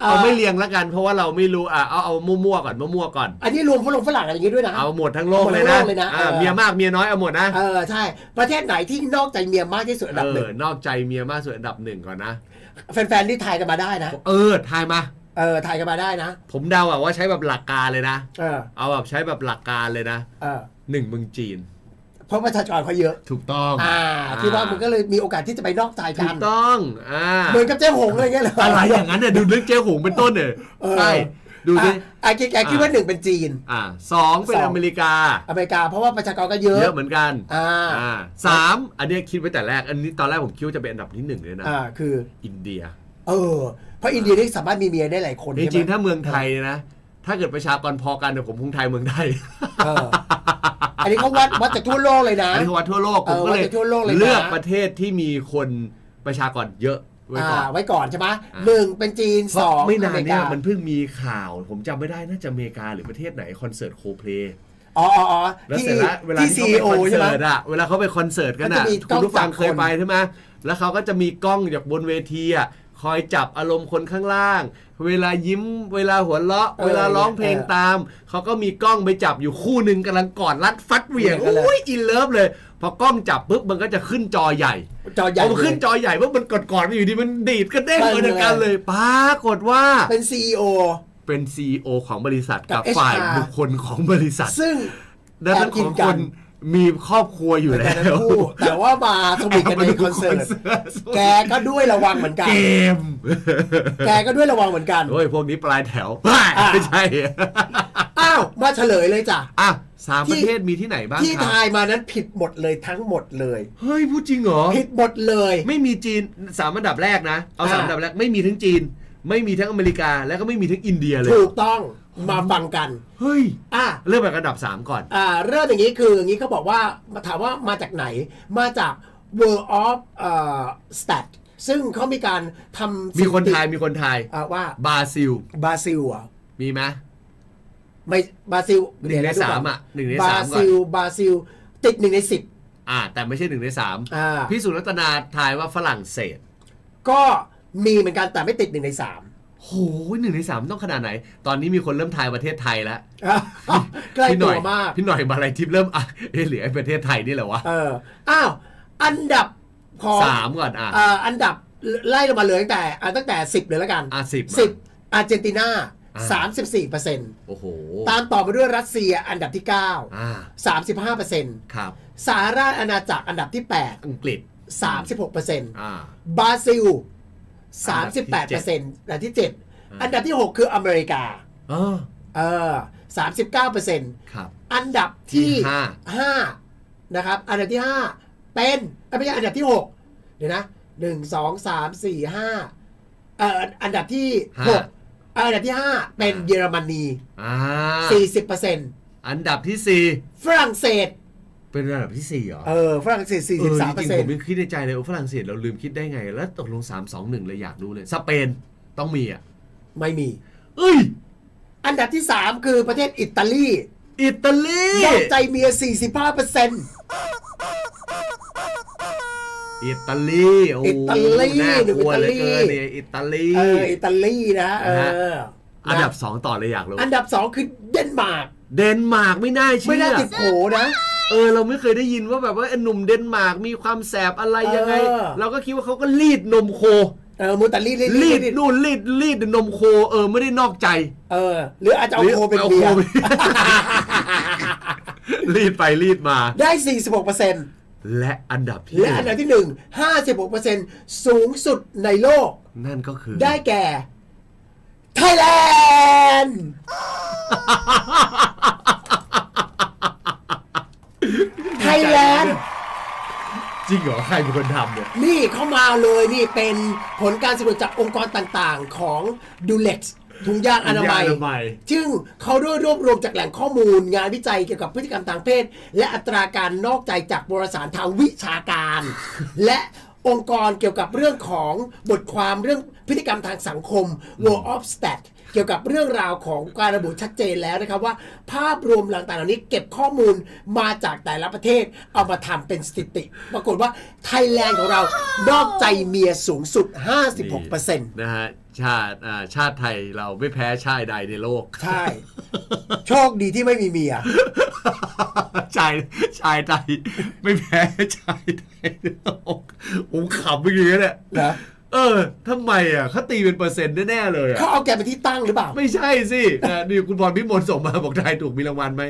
Speaker 3: เอาไม่เรียงแล้วกันเพราะว่าเราไม่รู้อะเอาเอามั่วๆก่อนมั่วๆก่อน
Speaker 4: อันนี้รวมฝรั่งฝรั่งอะไรอย่างงี้ด้วยนะ
Speaker 3: เอาหมดทั้งโลก
Speaker 4: หมด
Speaker 3: เล
Speaker 4: ทั้
Speaker 3: ย
Speaker 4: ง
Speaker 3: นะ
Speaker 4: โลกเลยนะ
Speaker 3: อ่า
Speaker 4: เออ
Speaker 3: เมียมากเมียน้อยเอาหมดนะ
Speaker 4: เออใช่ประเทศไหนที่นอกใจเมียมากที่สุดอันดับห
Speaker 3: เอ
Speaker 4: นึ่
Speaker 3: องนอกใจเมียมากสุดอันดับหนึ่งก่อนนะ
Speaker 4: แฟนๆที่ทายกันมาได้นะ
Speaker 3: เออทายมา
Speaker 4: เออทายกันมาได้นะ
Speaker 3: ผมเดาอะว่าใช้แบบหลักการเลยนะ
Speaker 4: เออ
Speaker 3: เอาแบบใช้แบบหลักการเลยนะ
Speaker 4: เออ
Speaker 3: หนึ่งเมืองจีน
Speaker 4: เพราะประชากรเขาเยอะ
Speaker 3: ถูกต้อง
Speaker 4: อ่าคิดว่ามันก็เลยมีโอกาสที่จะไปนอกใจ
Speaker 3: ถู
Speaker 4: กัน
Speaker 3: กต้องอ่า
Speaker 4: เหมือนกับเจ๊หงอะไรเงี้ยเหรอ
Speaker 3: อะ
Speaker 4: อะไร
Speaker 3: อย่างนั้นเนี่ยดูเรื่องเจ๊หงเป็นต้นเนี่ย
Speaker 4: เออ
Speaker 3: ใช่ดูดิ
Speaker 4: อะอะแกแกคิดว่าหนึ่งเป็นจีน
Speaker 3: อ่าสองเป็น
Speaker 4: สอง
Speaker 3: อเมริกา
Speaker 4: อเมริกาเพราะว่าประชากรก็เยอะ
Speaker 3: เยอะเหมือนกัน
Speaker 4: อ่า
Speaker 3: อ่าสามอันเนี้ยคิดไว้แต่แรก อันนี้ตอนแรกผมคิดว่าจะเป็นอันดับที่หนึ่งเลยนะ
Speaker 4: อ่าคือ
Speaker 3: อินเดีย
Speaker 4: เออเพราะอินเดียนี่สามารถมีเมียได้หลายคน
Speaker 3: จ
Speaker 4: ใช่ไหม
Speaker 3: ริงๆถ้าเมืองไทยนะ ถ้าเกิดประชากรพอกันเดี๋ยวผมคงไทยเมืองไทย
Speaker 4: เอออันนี้เขาวัดวัดจากทั่วโลกเลยนะ
Speaker 3: อันนี้เขาวัดทั่วโลก ผม
Speaker 4: เออ
Speaker 3: ก็เลย
Speaker 4: วัดจากทั่วโลกเลยนะ
Speaker 3: เลือกประเทศที่มีคนประชากรเยอะไว้ก่อน
Speaker 4: อ่าไว้ก่อนใช่ไหม
Speaker 3: อ่า
Speaker 4: หนึ่งเป็นจีน
Speaker 3: เพ
Speaker 4: ส
Speaker 3: ราะ
Speaker 4: อง
Speaker 3: ไม่นาน
Speaker 4: อเมริ
Speaker 3: เนี่ย
Speaker 4: กา
Speaker 3: มันเพิ่งมีข่าว ผมจำไม่ได้น่าจะอเมริกาหรือประเทศไหนคอนเสิร์ตโคเพล
Speaker 4: อ๋ออ๋ออ๋อ
Speaker 3: แล้ว
Speaker 4: ที่
Speaker 3: เสร็จแล้วเวลา
Speaker 4: ที่
Speaker 3: ที่
Speaker 4: ซี
Speaker 3: เขา
Speaker 4: โอ
Speaker 3: ไปคอน
Speaker 4: ใช่ไหม
Speaker 3: เสิร์ตอะเวลาเขาไปคอนเสิร์ตกัน
Speaker 4: มัน
Speaker 3: อะ
Speaker 4: จะมีกล้
Speaker 3: คุ
Speaker 4: อง
Speaker 3: ณผู้ฟัง
Speaker 4: จับ
Speaker 3: เคย
Speaker 4: คน
Speaker 3: ไปใช่ไหมแล้วเขาก็จะมีกล้องจากบนเวทีอะ คอยจับอารมณ์คนข้างล่าง เวลายิ้มเวลาหัวเราะ
Speaker 4: เออ
Speaker 3: เวลาร้องเพลง
Speaker 4: เออ
Speaker 3: ตาม เขาก็มีกล้องไปจับอยู่คู่หนึ่งกำลังกอดรัดฟัดเหวี่ยง
Speaker 4: เหวี่ยงกันเลย
Speaker 3: โอ้ยอินเลิฟเลย พอกล้องจับปุ๊บมันก็จะขึ้นจอใหญ่
Speaker 4: จอใหญ่
Speaker 3: พอมันขึ้น
Speaker 4: เลย
Speaker 3: จอใหญ่ปุ๊บมันกดกอดๆมาอยู่ดีมันดีดกระเด้ง
Speaker 4: ได้
Speaker 3: มา
Speaker 4: เลย
Speaker 3: จากกันเลยปรากฏว่า
Speaker 4: เป็น CEO
Speaker 3: เป็น CEO ของบริษัท
Speaker 4: กั
Speaker 3: กับบฝ่าย
Speaker 4: HR
Speaker 3: บุคคลของบริษัท
Speaker 4: ซึ่ง
Speaker 3: ดังนั้น
Speaker 4: แอบกิ
Speaker 3: ข
Speaker 4: น
Speaker 3: อง
Speaker 4: กั
Speaker 3: คนน มีครอบครัวอยู่
Speaker 4: แต่
Speaker 3: แล้
Speaker 4: ทั้ง
Speaker 3: ว
Speaker 4: คู่แต่ว่ามาสวีทกันในคอนเสิร์ตแกก็ด้วยระวังเหมือนกัน
Speaker 3: เกม
Speaker 4: แกก็ด้วยระวังเหมือนกัน
Speaker 3: โอ้ยพวกนี้ปลายแถว
Speaker 4: อะ
Speaker 3: ไม่ใช่
Speaker 4: อ้าวมาเฉลยเลยจ้ะ
Speaker 3: อะสาม
Speaker 4: ที่
Speaker 3: ประเทศมีที่ไหนบ้าง
Speaker 4: ที่
Speaker 3: ครั
Speaker 4: ทาย
Speaker 3: บ
Speaker 4: มานั้นผิดหมดเลยทั้งหมดเลย
Speaker 3: เฮ้ยพูดจริงเหรอ
Speaker 4: ผิดหมดเลย
Speaker 3: ไม่มีจีนสามอันดับแรกนะ เอาสาม
Speaker 4: อ่า
Speaker 3: อันดับแรกไม่มีทั้งจีน ไม่มีทั้งอเมริกา และก็ไม่มีทั้งอินเดียเลย
Speaker 4: ถูกต้อง มาฟังกัน
Speaker 3: เฮ้ย
Speaker 4: อะ
Speaker 3: เริ่มจากอันดับสามก่อน
Speaker 4: อ่าเริ่มอย่างนี้คืออย่างนี้เขาบอกว่ามาถามว่ามาจากไหนมาจาก World of เอ่อ Stat ซึ่งเขามีการทำ
Speaker 3: มีคน
Speaker 4: สถิติ
Speaker 3: ทายมีคนทาย
Speaker 4: อ่าว่า
Speaker 3: บราซิล
Speaker 4: บราซิลอะ
Speaker 3: มีไหม
Speaker 4: ไม่บราซิล
Speaker 3: หนึ่งใน
Speaker 4: เดี๋ยวดูก่
Speaker 3: สามอะหนึ่งใน
Speaker 4: บ
Speaker 3: สา
Speaker 4: ราม
Speaker 3: ก่อน
Speaker 4: ซิลบราซิลติดหนึ่งในสิบ
Speaker 3: อ่า แต่ไม่ใช่หนึ่งในสาม
Speaker 4: อ่า
Speaker 3: พี่สุรัตนาทายว่าฝรั่งเศส
Speaker 4: ก็มีเหมือนกันแต่ไม่ติดหนึ่งในสาม
Speaker 3: โหหนึ่งในสามต้องขนาดไหน ตอนนี้มีคนเริ่มทายประเทศไทยแล้ว
Speaker 4: อะใกล้
Speaker 3: พี่ห
Speaker 4: ตั
Speaker 3: น่
Speaker 4: ว
Speaker 3: อย
Speaker 4: มาก
Speaker 3: พี่หน่อยมาอะไรทิพย์เริ่มอะเอะเหลือไอ้ประเทศไทยนี่แหละวะ
Speaker 4: เอออ้าวอันดับของ
Speaker 3: สามก่อนอะ
Speaker 4: อ่าอันดับไล่ลงมาเลยตั้งแต่อ่าตั้งแต่สิบเลยแล้วกัน
Speaker 3: อะสิบ
Speaker 4: สิบอาร์เจนตินา
Speaker 3: อ่า
Speaker 4: สามสิบสี่เปอร์เซ็นต์
Speaker 3: โอ้โห
Speaker 4: ตามต่อมาด้วยรัสเซียอันดับที่เก้า
Speaker 3: อ่า
Speaker 4: สามสิบห้าเปอร์เซ็นต์
Speaker 3: ครับ
Speaker 4: สหราชอาณาจักรอันดับที่แปด
Speaker 3: อังกฤษ
Speaker 4: สามสิบหกเปอร์เซ็นต์
Speaker 3: อ่า
Speaker 4: บราซิล
Speaker 3: อั
Speaker 4: สานม
Speaker 3: ดั
Speaker 4: สิ
Speaker 3: บบที่
Speaker 4: แปด
Speaker 3: เจ็
Speaker 4: เปอ
Speaker 3: ด
Speaker 4: ร์เซ็นต์อันดับที่เจ็ด
Speaker 3: อ่า
Speaker 4: อันดับที่หกคืออเมริกา
Speaker 3: อ๋อ
Speaker 4: เออสามสิบเก้าเปอร์เซ็นต์
Speaker 3: ครับ
Speaker 4: อันดับที่
Speaker 3: ที่ห้า
Speaker 4: ห้านะครับ อันดับที่ห้าเป็นเอ้ยไม่ใช่อันดับที่หกเดี๋ยวนะหนึ่งสองสามสี่ห้าเอ่ออันดับที่หกอันดับที่ห้าเป็นเยอรมนี
Speaker 3: อ่า
Speaker 4: สี่สิบเปอร์เซ็นต์
Speaker 3: อันดับที่สี่
Speaker 4: ฝรั่งเศส
Speaker 3: เป็นอันดับที่สี่เหรอ
Speaker 4: เออฝรั่งเศสสี่
Speaker 3: เอ
Speaker 4: สิบ
Speaker 3: อ
Speaker 4: สาม
Speaker 3: จ
Speaker 4: เปอ
Speaker 3: ริ
Speaker 4: ร์
Speaker 3: ง
Speaker 4: เซ็
Speaker 3: ๆ
Speaker 4: น
Speaker 3: ผม
Speaker 4: ต์
Speaker 3: ไม่คิดในใจเลยว่าฝรั่งเศสเราลืมคิดได้ไง แล้วตกลง 3 2 1 เลยอยากรู้เลย สเปนต้องมีอะ
Speaker 4: ไม่มี
Speaker 3: เอ้ย
Speaker 4: อันดับที่สามคือประเทศอิตาลี
Speaker 3: อิตาลี
Speaker 4: ยอมใจเมียสี่สิบห้าเปอร์เซ็นต์
Speaker 3: อิตาลีโอ้
Speaker 4: อิตาลี
Speaker 3: น่ากลัวเหลือ
Speaker 4: อิ
Speaker 3: เกิ
Speaker 4: ตานลี
Speaker 3: เนี่ยอิตาลี
Speaker 4: เอออิตาลีนะเอ
Speaker 3: นะฮะ
Speaker 4: อ
Speaker 3: อันดับ
Speaker 4: นะ
Speaker 3: 2 ต่อเลยอยากรู้
Speaker 4: อันดับสองคือเดนมาร์ก
Speaker 3: เดนมาร์กไม่น่าเชื่อ
Speaker 4: ไม่น่าติดโผนะ
Speaker 3: เออเราไม่เคยได้ยินว่าแบบว่าไอ้หนุ่มเดนมาร์กมีความแสบอะไรยังไง
Speaker 4: เออ
Speaker 3: เราก็คิดว่าเขาก็รีดนมโค
Speaker 4: เออมูตาลี
Speaker 3: รีดนู่นรีดรีดนมโคเออไม่ได้นอกใจ
Speaker 4: เออ หรืออาจจะเอา
Speaker 3: หรือ
Speaker 4: โคเป็น
Speaker 3: เอา
Speaker 4: เบีย
Speaker 3: โค
Speaker 4: ร์
Speaker 3: เป็นรีดไปรีดมา
Speaker 4: ได้สี่สิบหกเปอร์เซ็นต์
Speaker 3: และอันดับที่
Speaker 4: และอันดับที่หนึ่งห้าสิบหกเปอร์เซ็นต์สูงสุดในโลก
Speaker 3: นั่นก็คือ
Speaker 4: ได้แก่ ไทยแลนด์ ไทยแลนด์
Speaker 3: จริงเหรอ ใครเป็นคนทำเนี่ย
Speaker 4: นี่เข้ามาเลยนี่เป็นผลการสำรวจจากองค์กรต่างๆของดูเล็กถุงยางอนามัย
Speaker 3: ถุงยางอนามัย
Speaker 4: ซึ่งเขาได้รวบรวมจากแหล่งข้อมูล งานวิจัยเกี่ยวกับพฤติกรรมทางเพศ และอัตราการนอกใจจากบริสารทางวิชาการ และองค์กรเกี่ยวกับเรื่องของบทความเรื่องพฤติกรรมทางสังคม World of Stat เกี่ยวกับเรื่องราวของการระบุชัดเจนแล้วนะครับว่า ภาพรวมต่างๆเหล่านี้เก็บข้อมูลมาจากแต่ละประเทศเอามาทำเป็นสถิติ ปรากฏว่าไทยแลนด์ของเรานอกใจเมียสูงสุด 56%
Speaker 3: นะฮะชาติอ่าชาติไทยเราไม่แพ้ชาติใดในโลก
Speaker 4: ใช่ โชคดีที่ไม่มีเมีย
Speaker 3: ชายชายไทยไม่แพ้ชายไทยในโลกผมขำเมื่อกี้เนี่ย
Speaker 4: นะ
Speaker 3: เออทำไมอะเขาตีเป็นเปอร์เซ็นต์แน่ๆเลยอะ
Speaker 4: เขาเอาแกเป็นที่ตั้งหรือเปล่า
Speaker 3: ไม่ใช่สินะนี่คุณบอลพิมลส่งมาบอกทายถูกมีรางวัลไหม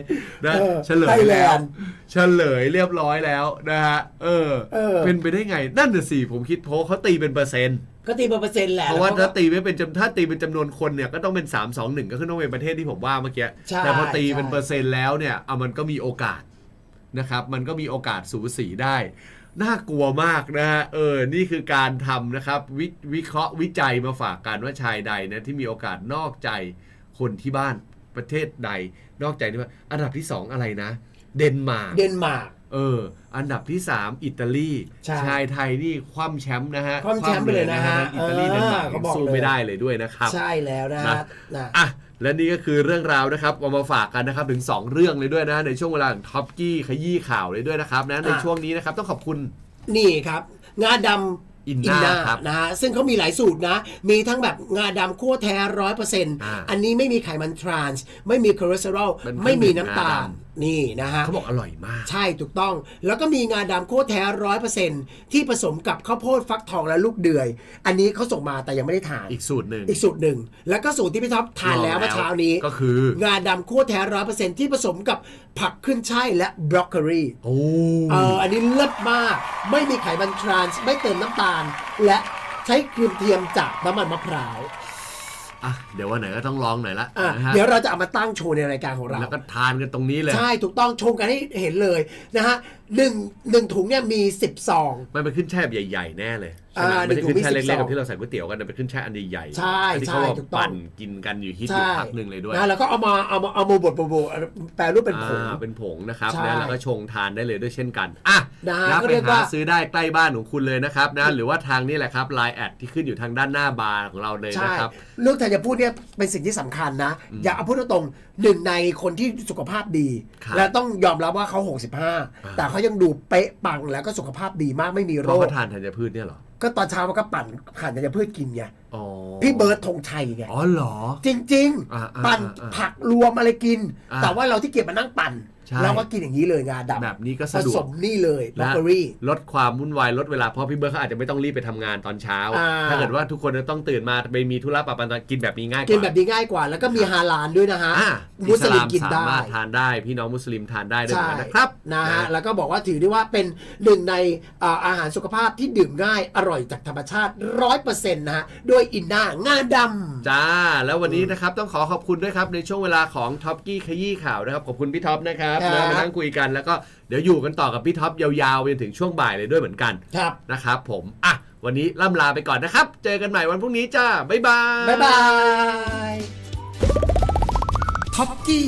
Speaker 3: นะ
Speaker 4: เออ
Speaker 3: เฉลย
Speaker 4: ไทยแล
Speaker 3: แล้ว
Speaker 4: นด์
Speaker 3: เฉลยเรียบร้อยแล้วนะฮะเออ
Speaker 4: เออ
Speaker 3: เป็นไปได้ไง นั่นน่ะสิผมคิดเพราะเขาตีเป็นเปอร์เซ็นต์
Speaker 4: ก็ตีเป็นเปอร์เซ็นต์แหละ
Speaker 3: เพราะว่า
Speaker 4: แล้
Speaker 3: ถ้าวตีไม่เป็นจำถ้าตีเป็นจำนวนคนเนี่ยก็ต้องเป็น 3 2 1 ก็คือต้องเป็นประเทศที่ผมว่าเมื่อกี้
Speaker 4: ใช่
Speaker 3: แต่พอตีเป็น
Speaker 4: ใช่
Speaker 3: เปอร์เซ็นต์แล้วเนี่ยเอามันก็มีโอกาสนะครับ มันก็มีโอกาสสูสีได้ น่ากลัวมากนะฮะ เออ นี่คือการทำนะครับววิเคราะห์วิจัยมาฝากกันว่าชายใดนะที่มีโอกาสนอกใจคนที่บ้านประเทศใด นอกใจที่บ้านอันดับที่สองอะไรนะ เดนมาร์ก
Speaker 4: เดนมาร์ก
Speaker 3: เออ อันดับที่ 3 อิตาลี
Speaker 4: ใช่
Speaker 3: ชายไทยนี่คว่ำแชมป์นะฮะ
Speaker 4: คว่ำแชมป์ไปเลยนะฮะ
Speaker 3: อิตาลี
Speaker 4: เออ
Speaker 3: เดนมาร์ก
Speaker 4: เขาบอก
Speaker 3: สู้
Speaker 4: เลย
Speaker 3: ไม่ได้เลยด้วยนะครับ
Speaker 4: ใช่แล้วนะ
Speaker 3: นะ
Speaker 4: ฮะนะ
Speaker 3: อะ และนี่ก็คือเรื่องราวนะครับเอามาฝากกันนะครับถึง 2 เรื่องเลยด้วยนะในช่วงเวลาของท็อปกี้ขยี้ข่าวเลยด้วยนะครับนะในช่วงนี้นะครับต้องขอบคุณ
Speaker 4: นี่ครับ งาด
Speaker 3: Inna ครับ
Speaker 4: นะฮะซึ่งเขามีหลายสูตรนะ มีทั้งแบบงาดำคั่วแท้ร้อยเปอร์เซ็นต์
Speaker 3: อ่า
Speaker 4: อันนี้ไม่มีไขมันทรานส์ไม่มีคอเลสเตอรอล
Speaker 3: เป็น
Speaker 4: ไม่มีน้ำตา
Speaker 3: งา
Speaker 4: ล
Speaker 3: ด
Speaker 4: นี่นะฮะ
Speaker 3: เขาบอกอร่อยมาก
Speaker 4: ใช่ถูกต้อง แล้วก็มีงาดำโคตรแท้ร้อยเปอร์เซ็นที่ผสมกับข้าวโพดฟักทองและลูกเดือย อันนี้เขาส่งมาแต่ยังไม่ได้ทาน
Speaker 3: อีกสูตรหนึ่ง
Speaker 4: อีกสูตรหนึ่ง แล้วก็สูตรที่พี่ท็อปทานแล้วเมื่อเช้านี้
Speaker 3: ก็คือ
Speaker 4: งาดำโคตรแท้ร้อยเปอร์เซ็นที่ผสมกับผักขึ้นช่ายและบรอกโคลี
Speaker 3: โอ้
Speaker 4: เอออันนี้เลิศมาก ไม่มีไขมันทรานส์ไม่เติมน้ำตาล และใช้ครีมเทียมจากน้ำมันมะพร้าว
Speaker 3: อะเดี๋ยววันไหนก็ต้องลองหน่อยละ
Speaker 4: อะ
Speaker 3: นะฮะ
Speaker 4: เดี๋ยวเราจะเอามาตั้งโชว์ในรายการของเรา
Speaker 3: แล้วก็ทานกันตรงนี้เลย
Speaker 4: ใช่ถูกต้องชงกันให้เห็นเลยนะฮะ หนึ่งหนึ่งถุงเนี่ยมีสิบซอง
Speaker 3: มันเป็นขึ้นแช่แบบใหญ่ๆแน่เลยใช่ไหม
Speaker 4: อ่า
Speaker 3: ไม่ใช่ขึ้นแช่
Speaker 4: หนึ่
Speaker 3: เล็
Speaker 4: ง
Speaker 3: ก
Speaker 4: ถุงมี
Speaker 3: ๆแบบที่เราใส่ก๋วยเตี๋ยวกันแต่เป็นขึ้นแช่อันใหญ่ๆ
Speaker 4: ใช่
Speaker 3: อันที่
Speaker 4: ใช่
Speaker 3: เขาแบบ
Speaker 4: ถูกต้อง
Speaker 3: ปั่นกินกันอยู่ฮิตอยู่พักหนึ่งเลยด้วย
Speaker 4: นะแล้วก็เอามาเอามาเอามาบดบดบดแปลรูปเป็นผง
Speaker 3: อ่าเป็นผงนะครับ
Speaker 4: ใช่
Speaker 3: นะแล้วก็ชงทานได้เลยด้วยเช่นกันอะ
Speaker 4: นะฮะ
Speaker 3: นะ
Speaker 4: ก็
Speaker 3: ไป
Speaker 4: เรียก
Speaker 3: หา
Speaker 4: ว่า
Speaker 3: ซื้อได้ใกล้บ้านของคุณเลยนะครับนะหรือว่าทางนี้แหละครับไลน์แอดที่ขึ้นอยู่ทางด้านหน้าบาร์ของเราเลย
Speaker 4: ใช่
Speaker 3: นะครับ
Speaker 4: เรื่องธัญพูดเนี่ยเป็นสิ่งที่สำคัญนะ อย่าเอาพูดตรงๆ หนึ่งในคนที่สุขภาพดี
Speaker 3: ครับ
Speaker 4: และต้องยอมรับว่าเขา 65 แต่เขายังดูเป๊ะปังแล้วก็สุขภาพดีมากไม่มี
Speaker 3: เพ
Speaker 4: โร
Speaker 3: ราะ
Speaker 4: ค
Speaker 3: เขาทานธัญพืชเนี่ยเหรอ
Speaker 4: ก็ตอนเช้ามันก็ปั่นขันธัญพืชกินไง
Speaker 3: อ๋อ
Speaker 4: พี่เบิร์ดธงชัยไง
Speaker 3: อ๋อเหรอ
Speaker 4: จริง
Speaker 3: อ่า
Speaker 4: ๆ
Speaker 3: อ่า
Speaker 4: ปั่น
Speaker 3: อ่า
Speaker 4: ผักรวมอะไรกิน
Speaker 3: อ่า
Speaker 4: แต่ว่าเราที่เกียจมานั่งปั่น
Speaker 3: ใช่
Speaker 4: เราก็กินอย่างนี้เลยงาดำ
Speaker 3: แบบนี้ก็
Speaker 4: ผ
Speaker 3: สะดว
Speaker 4: ส
Speaker 3: ก
Speaker 4: มนี่เลยบรอก
Speaker 3: และ
Speaker 4: โคลี
Speaker 3: ลดความวุ่นวายลดเวลาเพราะพี่เบิร์ดเขาอาจจะไม่ต้องรีบไปทำงานตอนเช้า
Speaker 4: อ่า
Speaker 3: ถ้าเกิดว่าทุกคนจะต้องตื่นมาไปมีธุระปะปันตอนกินแบบนี้ง่ายกว่า
Speaker 4: กินแบบนี้ง่ายกว่า แล้วก็มีฮาลาลด้วยนะฮะ
Speaker 3: อ่า
Speaker 4: มุสลิมกิน
Speaker 3: สา
Speaker 4: ได้
Speaker 3: มารถทานได้ พี่น้องมุสลิมทานได้ด้วยเหมือนกัน
Speaker 4: ใช่
Speaker 3: นะครับ
Speaker 4: นะฮะ แล้วก็บอกว่าถือได้ว่าเป็นหนึ่งในอ่าอาหารสุขภาพที่ดื่มง่ายอร่อยจากธรรมชาติร้อยเปอร์เซ็นต์นะฮะด้วยอินนางาดำ
Speaker 3: จ้า แล้ววันนี้นะครับต้องขอขอบคุณด้วยครับในช่วงเวลาของท็อปกี้ขยี้ข่าวนะครับ ขอบคุณพี่ท็อปนะครับ
Speaker 4: ครับ
Speaker 3: นะมานั่งคุยกันแล้วก็เดี๋ยวอยู่กันต่อกับพี่ท็อปยาวๆไปจนถึงช่วงบ่ายเลยด้วยเหมือนกัน
Speaker 4: ครับ
Speaker 3: นะครับผมอะวันนี้ล่ำลาไปก่อนนะครับ เจอกันใหม่วันพรุ่งนี้จ้าบ๊ายบาย
Speaker 4: บ๊ายบาย ท็อปกี้